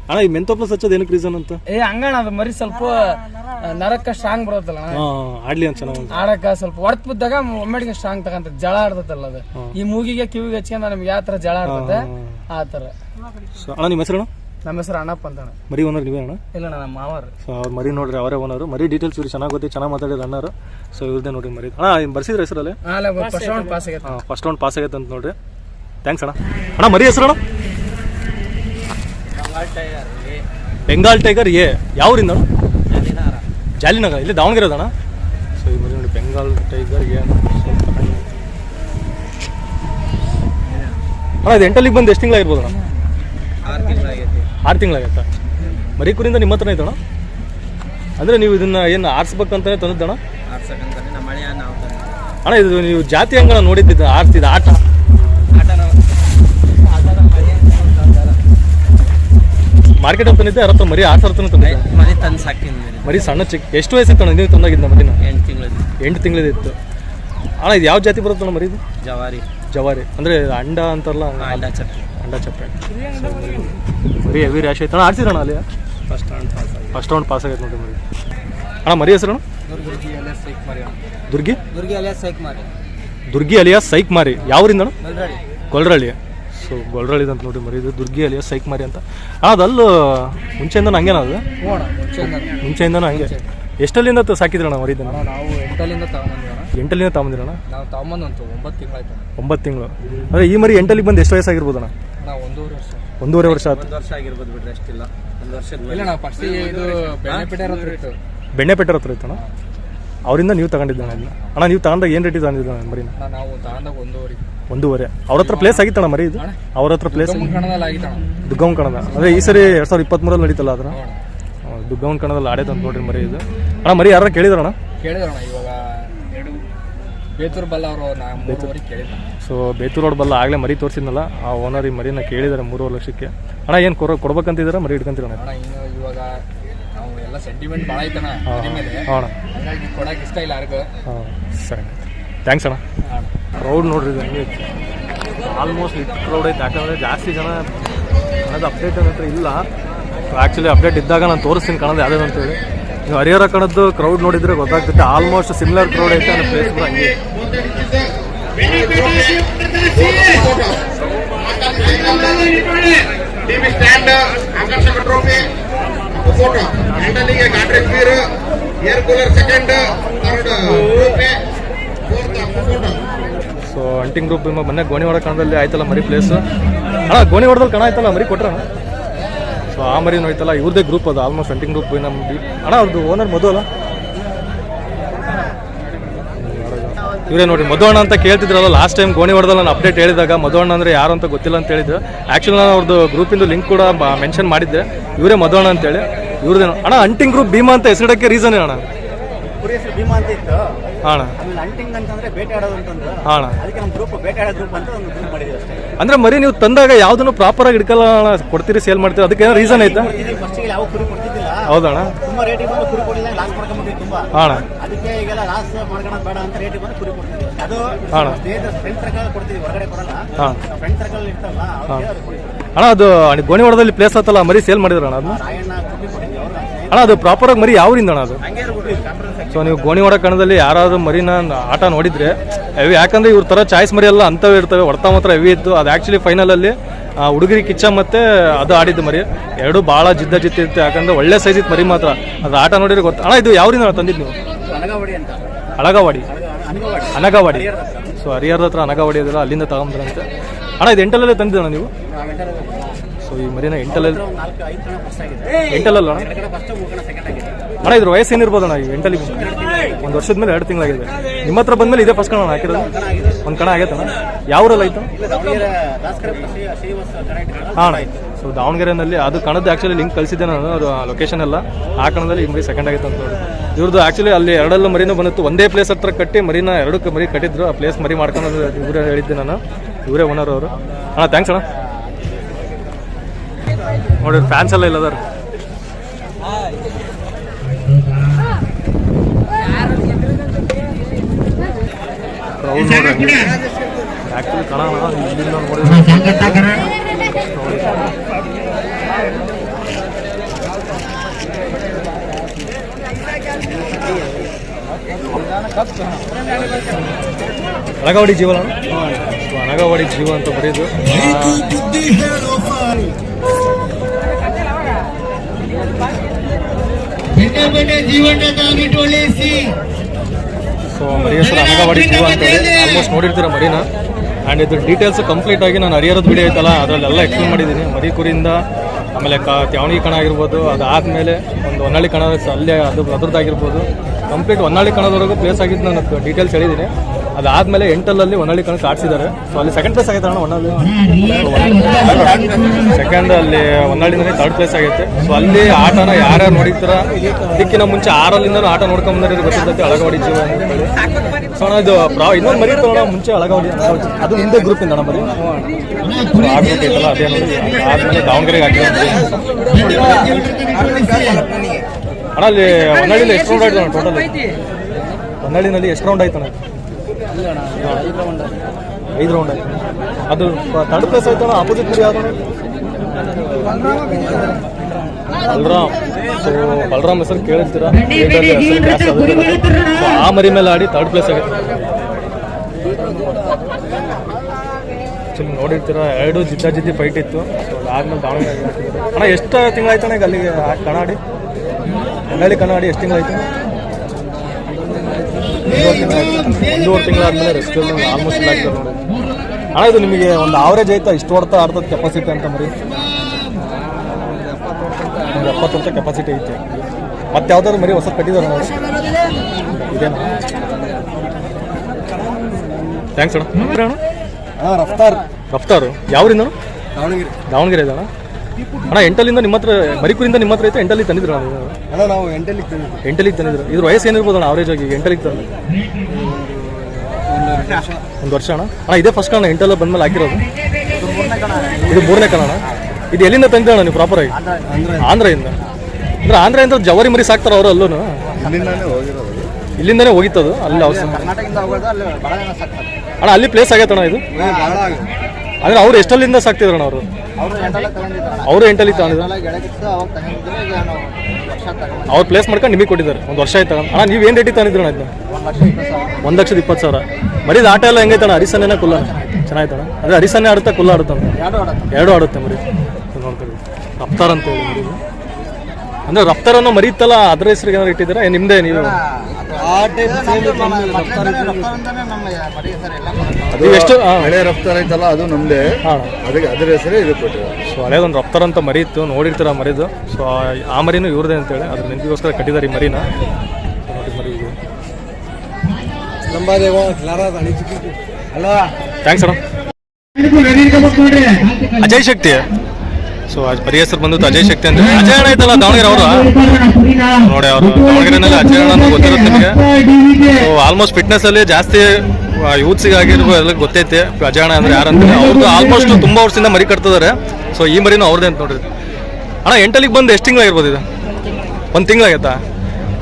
ಅಣ್ಣ ಈ ಮೆಂತೋ ಪ್ಲಸ್ ಹಚ್ಚೋದು ಏನಕ್ಕೆ ರೀಸನ್ ಅಂತ? ಏ ಹಂಗಣ ಅದು ಮರಿ ಸ್ವಲ್ಪ ನರಕ್ಕ ಸ್ಟ್ರಾಂಗ್ ಬರೋದಲ್ಲ ಅಣ್ಣ. ಹಾಂ ಆಡ್ಲಿ ಅಂತ ಚೆನ್ನಾಗಿ ಆಡಕ್ಕ ಸ್ವಲ್ಪ ಹೊಡ್ತ್ ಬಿದ್ದಾಗ ಒಮ್ಮೆಡಿಗೆ ಸ್ಟ್ರಾಂಗ್ ತಗಂತ ಜಳ ಆಡ್ತದಲ್ಲ ಅದು. ಈ ಮೂಗಿಗೆ ಕಿವಿಗೆ ಹಚ್ಕೊಂಡ ನಮ್ಗೆ ಯಾವ ತರ ಜಳ ಆಡ್ತದೆ ಆ ತರ. ಸೊ ಅಣ್ಣ ನಿಮ್ಮ ಹೆಸರು ಅಣ್ಣ ನಮ್ಮ ಹೆಸರು ಅಣ್ಣಪ್ಪ ಅಂತ ಅಣ್ಣ ಮರಿ ಓನರ್ ನೀವೇ ಅಣ್ಣ? ಇಲ್ಲ ನಮ್ಮ ಮಾವರು. ಸೊ ಅವ್ರು ಮರಿ ನೋಡ್ರಿ ಅವರೇ ಓನರು ಮರಿ ಡೀಟೇಲ್ಸ್ ಇವ್ರು ಚೆನ್ನಾಗಿ ಗೊತ್ತಿ ಚೆನ್ನಾಗಿ ಮಾತಾಡಿದ್ರು ಅಣ್ಣರು ಸೊ ಇವ್ರದ್ದೇ ನೋಡ್ರಿ ಮರಿ. ಅಣ್ಣ ಬರ್ಸಿದ್ರೆ ಹೆಸರಲ್ಲಿ? ಫಸ್ಟ್ ರೌಂಡ್ ಪಾಸ್ ಆಗೈತೆ. ಫಸ್ಟ್ ರೌಂಡ್ ಪಾಸ್ ಆಗೈತೆ ಅಂತ ನೋಡ್ರಿ. ಥ್ಯಾಂಕ್ಸ್ ಅಣ್ಣ. ಅಣ್ಣ ಮರಿ ಹೆಸರು ಅಣ್ಣ ಬೆಂಗಾಲ್ ಟೈಗರ್ ಎ? ಯಾವ್ರಿಂದ? ಜಾಲಿನಗರ. ಇಲ್ಲಿ ದಾವಣಗೆರೆ ಅದಣ್ಣ ಸೊ ಈ ನೋಡಿ ಬೆಂಗಾಲ್ ಟೈಗರ್ ಏನು ಅಣ್ಣ ಇದು ಎಂಟಲ್ಲಿಗೆ ಬಂದು ಎಷ್ಟು ತಿಂಗಳಾಗಿರ್ಬೋದು ಅಣ್ಣ? ಆರು ತಿಂಗಳಾಗೈತಿ. ಮರಿ ಕುರಿಂದ ನಿಮ್ಮ ಹತ್ರನೇ ಐತಣ್ಣ? ಅಂದರೆ ನೀವು ಇದನ್ನ ಏನು ಆರಿಸ್ಬೇಕಂತಾನೆ ತಂದಿದ್ದಣ್ಣ. ಅಣ್ಣ ಇದು ನೀವು ಜಾತಿ ಅಂಗಣ ನೋಡಿದ್ದು ಆಡ್ತಿದ್ದ ಆಟ ಆಟ ನಾವು ಆಟ ನಮ್ಮ ಮಳೆ ಮಾರ್ಕೆಟ್ ಅಂತ ತಂದಿದ್ದೆ ಮರಿ ಆರು ಸಾವಿರ ತನಕ ತಂದಿದ್ದೆ. ಮನೆ ತಂದು ಸಾಕಿದ್ದೆ ಮರಿ ಸಣ್ಣ ಚಿಕ್ಕ ಎಷ್ಟು ವಯಸ್ಸಿತ್ತಣ್ಣ ನೀವು ತಂದಾಗಿದ್ದ ಮರಿನ? ಎಂಟು ತಿಂಗಳದ್ದು. ಎಂಟು ತಿಂಗಳಿದಿತ್ತು ಅಣ್ಣ ಇದು ಯಾವ ಜಾತಿ ಬರುತ್ತಣ್ಣ ಮರಿ ಇದು? ಜವಾರಿ. ಜವಾರಿ. ಅಂದರೆ ಅಂಡ ಅಂತಾರಲ್ಲ? ಅಂಡ ಚಪ್ಪೆ ಅಂಡ ಚಪ್ಪೆ ಮರಿ ಎವಿ ರ್ಯಾಶ್ ಐತಣ್ಣ ಆಡ್ಸಿದಣ್ಣ ಅಲ್ಲಿ first round pass first round pass ಆಗೈತೆ ನೋಡಿ ಮರಿ. ಅಣ್ಣ ಮರಿ ಹೆಸರು ಅಣ್ಣ? ದುರ್ಗಿ ಮಾರಿ ದುರ್ಗಿ? ದುರ್ಗಿ ಅಲ್ಲೇ ಸೈಕ್ ಮಾರಿ. ದುರ್ಗಿ ಅಲಿಯಾ ಸೈಕ್ ಮಾರಿ. ಯಾವ್ರಿಂದ ಅಣ್ಣ ಗೊಲ್ರಳ್ಳಿ ಸೊ ಗೊಲ್ರಳ್ಳಿ ಅಂತ ನೋಡಿ ಮರಿ ಇದು ದುರ್ಗಿ ಅಲಿಯಾ ಸೈಕ್ ಮರಿ ಅಂತ. ಅದಲ್ಲ ಮುಂಚೆಯಿಂದ ಹಂಗೇನ ಅದು? ಮುಂಚೆಯಿಂದ ಮುಂಚೆಯಿಂದನೂ. ಹಂಗೆ. ಎಷ್ಟಲ್ಲಿಂದ ತ- ಸಾಕಿದ್ರಣ್ಣ ಮರಿ ಇದನ್ನ ನಾವು ಎಂಟಲ್ಲಿಂದ ತಗೊಂಬಂದಿವಣ ಎಂಟಲ್ಲಿಂದ ತಗೊಂಡಿರಣ್ಣ ನಾವು ತಗೊಂಬಂದು ಒಂದು ಒಂಬತ್ತು ತಿಂಗಳಾಯ್ತು ಒಂಬತ್ತು ತಿಂಗಳು. ಅದೇ ಈ ಮರಿ ಎಂಟಲ್ಲಿಗೆ ಬಂದು ಎಷ್ಟು ವಯಸ್ಸಾಗಿರ್ಬೋದಣ್ಣ? ನಾವು ಒಂದೂವರೆ ವರ್ಷ. ಒಂದೂವರೆ ವರ್ಷ ಆಯ್ತು. ವರ್ಷ ಆಗಿರ್ಬೋದು ಬಿಡ್ರಿ ಅಷ್ಟಿಲ್ಲ. ಒಂದು ವರ್ಷದ ಇಲ್ಲ ನಾವು ಫಸ್ಟ್ ಇದು ಬೆಣ್ಣೆಪೇಟೆ ಹತ್ರ ಇತ್ತು. ಬೆಣ್ಣೆಪೆಟ್ಟರ ಹತ್ರ ಇತ್ತಣ್ಣ? ಅವರಿಂದ ನೀವು ತಗೊಂಡಿದ್ದಣ್ಣ ಇದನ್ನ? ಅಣ್ಣ ನೀವು ತಗೊಂಡಾಗ ಏನು ರೇಟಿಗೆ ತಗೊಂಡಿದ್ದಣ್ಣ ಮರಿನ? ನಾವು ತಗೊಂಡಾಗ ಒಂದೂವರೆ ಒಂದೂವರೆ. ಅವ್ರ ಹತ್ರ ಪ್ಲೇಸ್ ಆಗಿತ್ತಣ್ಣ ಮರಿ ಇದು? ಅವ್ರ ಹತ್ರ ಪ್ಲೇಸ್ ದುಗ್ಗಮ್ ದುಗ್ಗೌನ್ ಕಣದ. ಅದೇ ಈ ಸರಿ ಎರಡು ಸಾವಿರದ ಇಪ್ಪತ್ತ್ಮೂರಲ್ಲಿ ನಡೀತಲ್ಲ ಅದ್ರ ದುಗ್ಗೌನ್ ಕಣದಲ್ಲಿ ಆಡೇತ ಅಂತ ನೋಡ್ರಿ ಮರಿ ಇದು. ಅಣ್ಣ ಮರಿ ಯಾರ ಕೇಳಿದ್ರಣ್ಣ? ಕೇಳಿದ್ರಣ್ಣ ಇವಾಗ ಬೇತೂರು ಬಲ್ಲ ಅವರು ಸೊ ಬೇತೂರು. ರೋಡ್ ಬಲ್ಲ ಆಗಲೇ ಮರಿ ತೋರಿಸಿದ್ನಲ್ಲ ಆ ಓನರ್ ಈ ಮರಿನ ಕೇಳಿದಾರೆ ಮೂರುವರೆ ಲಕ್ಷಕ್ಕೆ. ಅಣ್ಣ ಏನು ಕೊರ ಕೊಡ್ಬೇಕಂತಿದ್ದೀರಾ? ಮರಿ ಇನ್ನು ಇವಾಗ ನಾವು ಎಲ್ಲ ಸೆಂಟಿಮೆಂಟ್ ಭಾಳ ಐತಣ್ಣ ಹಾಂ ಹಂಗಾಗಿ ಕೊಡಕ್ಕೆ ಇಷ್ಟ ಇಲ್ಲ ಯಾರಿಗೂ. ಹಾಂ ಸರಿ. ಥ್ಯಾಂಕ್ಸ್ ಅಣ್ಣ. ಕ್ರೌಡ್ ನೋಡ್ರಿ ಹಂಗೆ ಆಲ್ಮೋಸ್ಟ್ ಇಟ್ ಕ್ರೌಡ್ ಐತೆ. ಯಾಕಂದರೆ ಜಾಸ್ತಿ ಜನ ಕನ್ನಡ ಅಪ್ಡೇಟ್ ಹತ್ರ ಇಲ್ಲ. ಆ್ಯಕ್ಚುಲಿ ಅಪ್ಡೇಟ್ ಇದ್ದಾಗ ನಾನು ತೋರಿಸ್ತೀನಿ ಕನ್ನಡ ಯಾವುದೇ ಅಂತೇಳಿ. ನೀವು ಹರಿಹರ ಕಣದ್ದು ಕ್ರೌಡ್ ನೋಡಿದರೆ ಗೊತ್ತಾಗ್ತೈತೆ. ಆಲ್ಮೋಸ್ಟ್ ಸಿಮಿಲರ್ ಕ್ರೌಡ್ ಐತೆ ಅನ್ನೋ ಪ್ಲೇಸ್ ಕೂಡ ಹಂಗೆ air cooler second third fourth photo so hunting group ಮೊನ್ನೆ ಗೋಣಿವಾಡ ಕಣದಲ್ಲಿ ಆಯ್ತಲ್ಲ ಮರಿ ಪ್ಲೇಸ್ ಅಣ್ಣ, ಗೋಣಿವಾಡದಲ್ಲಿ ಕಣ ಆಯ್ತಲ್ಲ ಮರಿ ಕೊಟ್ರ ಸೊ ಆ ಮರಿ ಆಯ್ತಲ್ಲ, ಇವ್ರದೇ ಗ್ರೂಪ್ ಅದು ಆಲ್ಮೋಸ್ಟ್ ಅಂಟಿಂಗ್ ಗ್ರೂಪ್ ನಮ್ಮ ಅಣ್ಣ ಅವ್ರದ್ದು ಓನರ್ ಮಧು ಅಲ್ಲ? ಇವರೇ ನೋಡಿ, ಮಧು ಅಣ್ಣ ಅಂತ ಕೇಳ್ತಿದ್ರಲ್ಲ ಲಾಸ್ಟ್ ಟೈಮ್ ಗೋಣಿವಾಡದಲ್ಲಿ ನಾನು ಅಪ್ಡೇಟ್ ಹೇಳಿದಾಗ, ಮಧು ಅಣ್ಣ ಅಂದರೆ ಯಾರು ಅಂತ ಗೊತ್ತಿಲ್ಲ ಅಂತ ಹೇಳಿದ್ರು ಆ್ಯಕ್ಚುಲಿ ನಾನು ಅವ್ರದ್ದು ಗ್ರೂಪಿಂದು ಲಿಂಕ್ ಕೂಡ ಮೆನ್ಷನ್ ಮಾಡಿದ್ದೆ. ಇವರೇ ಮಧು ಅಣ್ಣ ಅಂತೇಳಿ. ಇವ್ರದ್ದೇನು ಅಣ್ಣ ಅಂಟಿಂಗ್ ಗ್ರೂಪ್ ಭೀಮಾ ಅಂತ ಹೆಸರಿಡೋಕ್ಕೆ ರೀಸನ್ ಅಣ್ಣ ಕುರಿ ಹೆಸರು ಭೀಮಾ ಅಂತ ಇತ್ತು. ಹಾಂ ಆಮೇಲೆ ಅಂಟಿಂಗ್ ಅಂತಂದ್ರೆ ಬೇಟೆ ಆಡೋದು ಅಂತಂದು. ಹಾಂ ಅದಕ್ಕೆ ನಮ್ಮ ಗ್ರೂಪ್ ಬೇಟೆ ಗ್ರೂಪ್ ಅಂತ ಒಂದು ಗ್ರೂಪ್ ಮಾಡಿದ್ವಿ ಅಷ್ಟೇ. ಅಂದ್ರೆ ಮರಿ ನೀವು ತಂದಾಗ ಯಾವ್ದನ್ನು ಪ್ರಾಪರ್ ಆಗಿ ಅಣ್ಣ? ಕೊಡ್ತೀರಿ ಸೇಲ್ ಮಾಡ್ತೀರಿ? ಅದಕ್ಕೆ ಏನೋ ರೀಸನ್ ಐತಾ? ಫಸ್ಟ್ ಫಸ್ಟಿಗೆ ಯಾವ ಕುರಿ ಕೊಡ್ತಿದ್ದಿಲ್ಲ. ಹೌದಣ್ಣ ತುಂಬಾ ರೇಟಿಗೆ ಬಂದು ಕುರಿ ಕೊಡಲಿಲ್ಲ ಲಾಸ್ ಮಾಡ್ಕೊಂಡ್ಬಿಟ್ಟಿವಿ ತುಂಬಾ. ಹಾಂ ಅದಕ್ಕೆ ಈಗೆಲ್ಲ ಲಾಸ್ ಮಾಡ್ಕೊಳೋದು ಬೇಡ ಅಂತ ರೇಟಿಗೆ ಬಂದು ಕುರಿ ಕೊಡ್ತಿದ್ವಿ. ಅದು ಹಾಂ ಫ್ರೆಂಡ್ ಸರ್ಕಲ್ ಕೊಡ್ತೀವಿ ಹೊರಗಡೆ ಕೊಡಲ್ಲ. ಹಾಂ. ಫ್ರೆಂಡ್ ಸರ್ಕಲ್ ಇರ್ತಲ್ಲ ಅವ್ರಿಗೆ ಅವ್ರು ಕೊಡ್ತೀವಿ ಅಣ್ಣ ಅದು ಗೋಣಿವಾಡದಲ್ಲಿ ಪ್ಲೇಸ್ ಆತಲ್ಲ ಮರಿ ಸೇಲ್ ಮಾಡಿದ್ರಣ್ಣ ಅದನ್ನ ರಾಯಣ್ಣ ಕುರಿ ಕೊಟ್ಟಿದ್ವಿ ಅವ್ರು ಅಣ್ಣ ಅದು ಪ್ರಾಪರ್ ಆಗಿ ಮರಿ ಯಾವ್ರಿಂದ ಅಣ್ಣ ಅದು? ಹಂಗೆ ಸೊ ನೀವು ಗೋಣಿವಾಡ ಕಣದಲ್ಲಿ ಯಾರಾದ್ರೂ ಮರಿನ ಆಟ ನೋಡಿದ್ರೆ ಹೆವಿ ಯಾಕಂದ್ರೆ ಇವ್ರ ತರ ಚಾಯ್ಸ್ ಮರಿ ಎಲ್ಲ ಅಂತವೇ ಇರ್ತವೆ. ಹೊಡ್ತಾ ಮಾತ್ರ ಹೆವಿ ಇತ್ತು. ಅದು ಆಕ್ಚುಲಿ ಫೈನಲ್ ಅಲ್ಲಿ ಹುಡುಗರಿ ಕಿಚ್ಚ ಮತ್ತೆ ಅದು ಆಡಿದ್ದು ಮರಿ. ಎರಡು ಭಾಳ ಜಿದ್ದ ಜಿದ್ದ ಇತ್ತು. ಯಾಕಂದ್ರೆ ಒಳ್ಳೆ ಸೈಜ್ ಇತ್ತು ಮರಿ ಮಾತ್ರ. ಅದು ಆಟ ನೋಡಿದ್ರೆ ಗೊತ್ತ ಅಣ್ಣ ಇದು ಯಾವ್ರಿಂದ ತಂದಿದ್ದು ನೀವು? ಅನಗಾವಾಡಿ ಅಳಗವಾಡಿ ಅನಗವಾಡಿ ಸೊ ಹರಿಹರದ ಹತ್ರ. ಅನಗವಾಡಿ ಅದೆಲ್ಲ ಅಲ್ಲಿಂದ ತಗೊಂಡ್ರಂತೆ ಅಣ್ಣ ಇದು ಎಂಟಲ್ಲೇ ತಂದಿದ್ದಣ್ಣ ನೀವು? ಸೊ ಈ ಮರಿನ ಎಂಟಲಲ್ಲಿ ಎಂಟಲ್ಲ ನಾಲ್ಕು ಐದು ಕಣ ಫಸ್ಟ್ ಆಗಿದೆ ಎಂಟಲ್ಲಲ್ಲ ಅಣ್ಣ? ಅಣ್ಣ, ಇದ್ರ ವಯಸ್ಸು ಏನಿರ್ಬೋದು ಅಣ್ಣ ಈ ಎಂಟಲ್ಲಿ? ಒಂದು ವರ್ಷದ ಮೇಲೆ ಎರಡು ತಿಂಗಳಾಗಿದೆ. ನಿಮ್ಮ ಹತ್ರ ಬಂದ್ಮೇಲೆ ಇದೇ ಫಸ್ಟ್ ಕಣ ಹಾಕಿರೋದು? ಒಂದು ಕಣ ಯಾವ ಊರಲ್ಲಿ ಆಯ್ತು? ಹಾಂ ಸೊ ದಾವಣಗೆರೆನಲ್ಲಿ ಅದು ಕಣದ್ದು ಆ್ಯಕ್ಚುಲಿ ಲಿಂಕ್ ಕಳಿಸಿದ್ದೆ ನಾನು, ಅದು ಲೊಕೇಶನ್ ಎಲ್ಲ. ಆ ಕಣದಲ್ಲಿ ಈ ಸೆಕೆಂಡ್ ಆಗಿತ್ತು ಅಂತ ಇವ್ರದ್ದು ಆ್ಯಕ್ಚುಲಿ ಅಲ್ಲಿ ಎರಡಲ್ಲೂ ಮರಿನೂ ಬಂದಿತ್ತು. ಒಂದೇ ಪ್ಲೇಸ್ ಹತ್ರ ಕಟ್ಟಿ ಮರಿನ ಎರಡಕ್ಕೆ ಮರಿ ಕಟ್ಟಿದ್ರು. ಆ ಪ್ಲೇಸ್ ಮರಿ ಮಾಡ್ಕೊಂಡು ಇವರೇ ಹೇಳಿದ್ದೆ ನಾನು. ಇವರೇ ಓನರ್ ಅವರು. ಅಣ್ಣ ಥ್ಯಾಂಕ್ಸ್ ಅಣ್ಣ. ನೋಡಿ ಫ್ಯಾನ್ಸ್ ಎಲ್ಲ ಇಲ್ಲದಾರ. ಕ್ರೌಡ್ ನೋಡ್ರಿ ಆ್ಯಕ್ಚುಲಿ ಕಣ ಇಲ್ಲಿಂದ ನೋಡಿದ್ರೆ ಅನಗವಾಡಿ ಜೀವನ ಸೊ ಅನಗವಾಡಿ ಜೀವ ಅಂತ ಬರೆಯೋದು ಸೊ ಮರಿಯ ಸರ್ ಅನಗವಾಡಿ ಜೀವ ಅಂತ ಹೇಳಿ ಆಲ್ಮೋಸ್ಟ್ ನೋಡಿರ್ತೀರ ಮರಿನ ಆ್ಯಂಡ್ ಇದ್ರ ಡೀಟೇಲ್ಸ್ ಕಂಪ್ಲೀಟ್ ಆಗಿ ನಾನು ಅರಿಯೋದು ವಿಡಿಯೋ ಐತಲ್ಲ, ಅದರಲ್ಲೆಲ್ಲ ಎಕ್ಸ್ಪ್ಲೇನ್ ಮಾಡಿದ್ದೀನಿ ಮರಿ ಕುರಿಯಿಂದ ಆಮೇಲೆ ಕ ತ್ಯಾವಣಿ ಕಣ ಆಗಿರ್ಬೋದು, ಅದಾದಮೇಲೆ ಒಂದು ಹೊನ್ನಾಳಿ ಕಣ ಅಲ್ಲೇ ಅದು ಅದ್ರದ್ದಾಗಿರ್ಬೋದು. ಕಂಪ್ಲೀಟ್ ಹೊನ್ನಾಳಿ ಕಣದವರೆಗೂ ಪ್ಲೇಸ್ ಆಗಿದ್ದು ನಾನು ಡೀಟೇಲ್ಸ್ ಹೇಳಿದ್ದೀನಿ ಅದಾದಮೇಲೆ ಎಂಟಲ್ಲಿ ಹೊನ್ನಾಳಿ ಕಣಕ್ಕೆ ಆಡ್ಸಿದ್ದಾರೆ. ಸೊ ಅಲ್ಲಿ ಸೆಕೆಂಡ್ ಪ್ಲೇಸ್ ಆಗೈತೆ ಅಣ್ಣ ಸೆಕೆಂಡ್ ಅಲ್ಲಿ ಹೊನ್ನಾಳಿನಲ್ಲಿ ತರ್ಡ್ ಪ್ಲೇಸ್ ಆಗೈತೆ. ಸೊ ಅಲ್ಲಿ ಆಟನ ಯಾರ್ಯಾರು ನೋಡಿರ್ತಾರ? ಇದಕ್ಕಿಂತ ಮುಂಚೆ ಆರಲ್ಲಿಂದ ಆಟ ನೋಡ್ಕೊಂಡ್ ಬಂದ್ರೆ ಗೊತ್ತಿರ್ತೈತೆ, ಅಳಗವಾಡಿ ಜೀವ ಸೊ ಅಣ್ಣ, ಇದು ಪ್ರಾ ಇನ್ನೊಂದು ಮರಿ ತಗೋಣ ಮುಂಚೆ ಅಳಗವಾಡಿ ಅದು ಹಿಂದೆ ಗ್ರೂಪ್ ಇಂದ ಮರಿ. ಆ ಗ್ರೂಪ್ ಐತಲ್ಲ ಅದೇ ಆದ್ಮೇಲೆ ದಾವಣಗೆರೆಗೆ ಅಣ್ಣ, ಅಲ್ಲಿ ಹೊನ್ನಾಳಿಲಿ ಎಷ್ಟು ರೌಂಡ್ ಆಯ್ತು ಟೋಟಲ್ ಹೊನ್ನಾಳಿನಲ್ಲಿ ಎಷ್ಟು ರೌಂಡ್ ಆಯ್ತು ಐದು ರೌಂಡ್ ಅದು ಥರ್ಡ್ ಪ್ಲೇಸ್ ಆಯ್ತಣ್ಣ ಆಪೋಸಿಟ್ ಮರಿ ಯಾವ್ದು? ಬಲರಾಮ್. ಸೊ ಬಲರಾಮ್ ಹೆಸರು ಕೇಳಿರ್ತೀರಾ? ಆ ಮರಿ ಮೇಲೆ ಆಡಿ ತರ್ಡ್ ಪ್ಲೇಸ್ ಆಗುತ್ತೆ ಆ್ಯಕ್ಚುಲಿ ನೋಡಿರ್ತೀರ ಎರಡು ಜಿದ್ದ ಜಿದ್ದಿ ಫೈಟ್ ಇತ್ತು. ಸೊ ಅದಾದ್ಮೇಲೆ ದಾವಣಗೆರೆ ಅಣ್ಣ ಎಷ್ಟು ತಿಂಗಳಾಯ್ತಾನೆ ಅಣ್ಣ ಈಗ ಅಲ್ಲಿಗೆ ಆ ಕನ್ನಡಿ? ಕಣಾಡಿ ಎಷ್ಟು ತಿಂಗಳಾಯ್ತು ಒಂದೂವರೆ ತಿಂಗಳಾದ್ಮೇಲೆ ರೆಸ್ಟ್ ಆಲ್ಮೋಸ್ಟ್ ಇಲ್ಲ ಆಗ್ತದೆ ನೋಡಿ. ಅಣ್ಣ ಇದು ನಿಮಗೆ ಒಂದು ಆವರೇಜ್ ಆಯ್ತಾ? ಇಷ್ಟು ಹೊಡ್ತಾ ಆಡ್ತದ ಕೆಪಾಸಿಟಿ ಅಂತ ಮರಿ. ಒಂದು ಎಪ್ಪತ್ತು ವರ್ಷ ಕೆಪಾಸಿಟಿ ಐತೆ. ಮತ್ತೆ ಯಾವ್ದಾದ್ರು ಮರಿ ಹೊಸ ಕಟ್ಟಿದಾರೆ ನೋಡಿ ಇದೇನಾ? ಥ್ಯಾಂಕ್ಸ್ ಅಣ್ಣ. ಹಾಂ ರಫ್ತಾರ್. ರಫ್ತಾರು? ಯಾವ್ರಿಂದ? ದಾವಣಗೆರೆ. ದಾವಣಗೆರೆ ಇದಣ್ಣ ಅಣ್ಣ ಎಂಟಲ್ಲಿಂದ ನಿಮ್ಮ ಹತ್ರ ಮರಿಕೂರಿಂದ ನಿಮ್ಮ ಹತ್ರ ಐತೆ ಎಂಟಲ್ಲಿ ತಂದಿದ್ರು ಅಣ್ಣ ನೀವು? ಎಂಟಲ್ಲಿ ಎಂಟಲ್ಲಿ ತಂದಿದ್ರು. ಇದ್ರ ವಯಸ್ಸು ಏನಿರ್ಬೋದು ಅಣ್ಣ ಅವರೇಜ್ ಆಗಿ ಎಂಟಲ್ಲಿ ತಂದು? ಒಂದು ವರ್ಷ ಅಣ್ಣ. ಅಣ್ಣ ಇದೇ ಫಸ್ಟ್ ಅಣ್ಣ ಎಂಟಲ್ಲ ಬಂದ್ಮೇಲೆ ಹಾಕಿರೋದು. ಇದು ಮೂರನೇ ಕಣ ಇದು ಎಲ್ಲಿಂದ ತಂದಿದೆ ಅಣ್ಣ ನೀವು ಪ್ರಾಪರ್ ಆಗಿ? ಆಂಧ್ರದಿಂದ. ಅಂದ್ರೆ ಆಂಧ್ರದಿಂದ ಜವಾರಿ ಮರಿ ಸಾಕ್ತಾರ ಅವರು ಅಲ್ಲೂ ಇಲ್ಲಿಂದಾನೇ ಹೋಗಿತ್ತದು ಅಲ್ಲಿ ಅಣ್ಣ ಅಲ್ಲಿ ಪ್ಲೇಸ್ ಆಗೈತೆ ಅಣ್ಣ ಇದು? ಅಂದ್ರೆ ಅವ್ರು ಎಷ್ಟಲ್ಲಿಂದ ಸಾಕ್ತಿದ್ರಣ್ಣ ಅವರು? ಅವರು ಎಂಟೆಲ್ಲ ತಗೊಂಡಿದ್ದಾರೆ ಅವರು ಎಂಟಲ್ಲಿ ತಗೊಂಡಿದ್ರು? ಅವ್ರು ಪ್ಲೇಸ್ ಮಾಡ್ಕೊಂಡು ನಿಮಗೆ ಕೊಟ್ಟಿದ್ದಾರೆ. ಒಂದು ವರ್ಷ ಆಯ್ತು? ಅಣ್ಣ ನೀವು ಏನು ರೇಟಿಗೆ ತಂದಿದ್ರು ಅಣ್ಣ ಇದನ್ನ? ಒಂದು ಲಕ್ಷದ ಇಪ್ಪತ್ತು ಸಾವಿರ. ಮರಿ ಆಟ ಎಲ್ಲ ಹೆಂಗೈತಣ್ಣ? ಹರಿಸನ್ನೇನ ಕುಲ್ಲ ಚೆನ್ನಾಯ್ತಣ್ಣ? ಅಂದರೆ ಹರಿಸನ್ನೇ ಆಡುತ್ತಾ ಕುಲ್ಲ ಆಡುತ್ತಾ ಎರಡು ಆಡತ್ತೆ. ಮರಿ. ನೋಡ್ತೀವಿ. ರಫ್ತಾರ್ ಅಂತ ಹೇಳಿ ಮರಿ ಅಂದ್ರೆ ರಫ್ತಾರನ್ನು ಅನ್ನೋ ಮರಿ ಇತ್ತಲ್ಲ ಅದ್ರ ಹೆಸರಿಗೆ ಏನಾದ್ರು ಇಟ್ಟಿದ್ದೀರಾ? ನಿಮ್ದೇ ನೀವು? ನೀವು ಎಷ್ಟು ಹಳೆ ರಫ್ತಾರ್ ಐತಲ್ಲ ಅದು ನಮ್ದೇ. ಹಾಂ. ಅದಕ್ಕೆ ಅದ್ರ ಹೆಸರೇ ಇದು ಕೊಟ್ಟಿರೋ ಸೊ ಹಳೇದೊಂದು ರಫ್ತಾರ್ ಅಂತ ಮರಿ ಇತ್ತು ನೋಡಿರ್ತೀರ ಆ ಮರಿದು? ಸೊ ಆ ಮರಿನೂ ಇವ್ರದೇ ಅಂತೇಳಿ ಅದ್ರ ನೆನಪಿಗೋಸ್ಕರ ಕಟ್ಟಿದ್ದಾರೆ ಈ ಮರಿನ. ಮರಿ ಇದು. ಥ್ಯಾಂಕ್ಸ್ ಅಣ್ಣ. ಅಜಯ್ ಶಕ್ತಿ ಸೊ ಅರಿಯ ಹೆಸರು ಬಂದು ಅಜಯ್ ಶಕ್ತಿ ಅಂತ ಅಜಯ್ ಅಣ್ಣ ಐತಲ್ಲ ದಾವಣಗೆರೆ ಅವರು? ನೋಡಿ, ಅವರು ದಾವಣಗೆರೆನಲ್ಲಿ ಅಜಯ್ ಅಣ್ಣ ಗೊತ್ತಿರುತ್ತೆ ನಿಮಗೆ. ಸೊ ಆಲ್ಮೋಸ್ಟ್ ಫಿಟ್ನೆಸ್ ಅಲ್ಲಿ ಜಾಸ್ತಿ ಯೂತ್ಸಿಗಾಗಿರ್ಬೋದು ಎಲ್ಲ ಗೊತ್ತೈತೆ. ಅಜಯ್ ಅಣ್ಣ ಅಂದ್ರೆ ಯಾರಂತ ಅವ್ರದ್ದು ಆಲ್ಮೋಸ್ಟ್ ತುಂಬಾ ವರ್ಷದಿಂದ ಮರಿ ಕಟ್ತಿದ್ದಾರೆ. ಸೊ ಈ ಮರಿನೂ ಅವ್ರದ್ದೇ ಅಂತ ನೋಡ್ರಿ ಅಣ್ಣ, ಎಂಟಲ್ಲಿಗೆ ಬಂದು ಎಷ್ಟು ತಿಂಗಳಾಗಿರ್ಬೋದು ಇದು? ಒಂದು ತಿಂಗಳಾಗೈತಾ?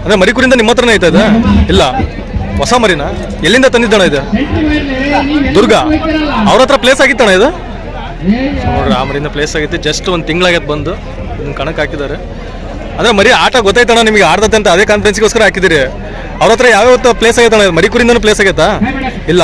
ಅಂದ್ರೆ ಮರಿಕುರಿಂದ ನಿಮ್ಮ ಹತ್ರನೇ ಐತೆ ಇಲ್ಲ. ಹೊಸ ಮರಿನ? ಎಲ್ಲಿಂದ ತಂದಿದ್ದಣ ಇದು? ದುರ್ಗ? ಅವ್ರ ಹತ್ರ ಪ್ಲೇಸ್ ಆಗಿತ್ತಣ್ಣ ಇದು? ನೋಡ್ರಿ ಆ ಮರಿಯಿಂದ ಪ್ಲೇಸ್ ಆಗೈತಿ. ಜಸ್ಟ್ ಒಂದು ತಿಂಗಳಾಗೈತೆ ಬಂದು. ಇದನ್ನ ಕಣಕ್ಕೆ ಹಾಕಿದ್ದಾರೆ ಅಂದ್ರೆ ಮರಿ ಆಟ ಗೊತ್ತಾಯ್ತಣ್ಣ ನಿಮಗೆ ಆಡ್ದತ್ತೆ ಅಂತ. ಅದೇ ಕಾನ್ಫರೆನ್ಸ್ಗೋಸ್ಕರ ಹಾಕಿದಿರಿ ಅವ್ರ ಹತ್ರ ಯಾವ್ಯಾವ ಪ್ಲೇಸ್ ಆಗೈತಣ್ಣ? ಮರಿ ಕುರಿಂದನೂ ಪ್ಲೇಸ್ ಆಗೈತಾ? ಇಲ್ಲ.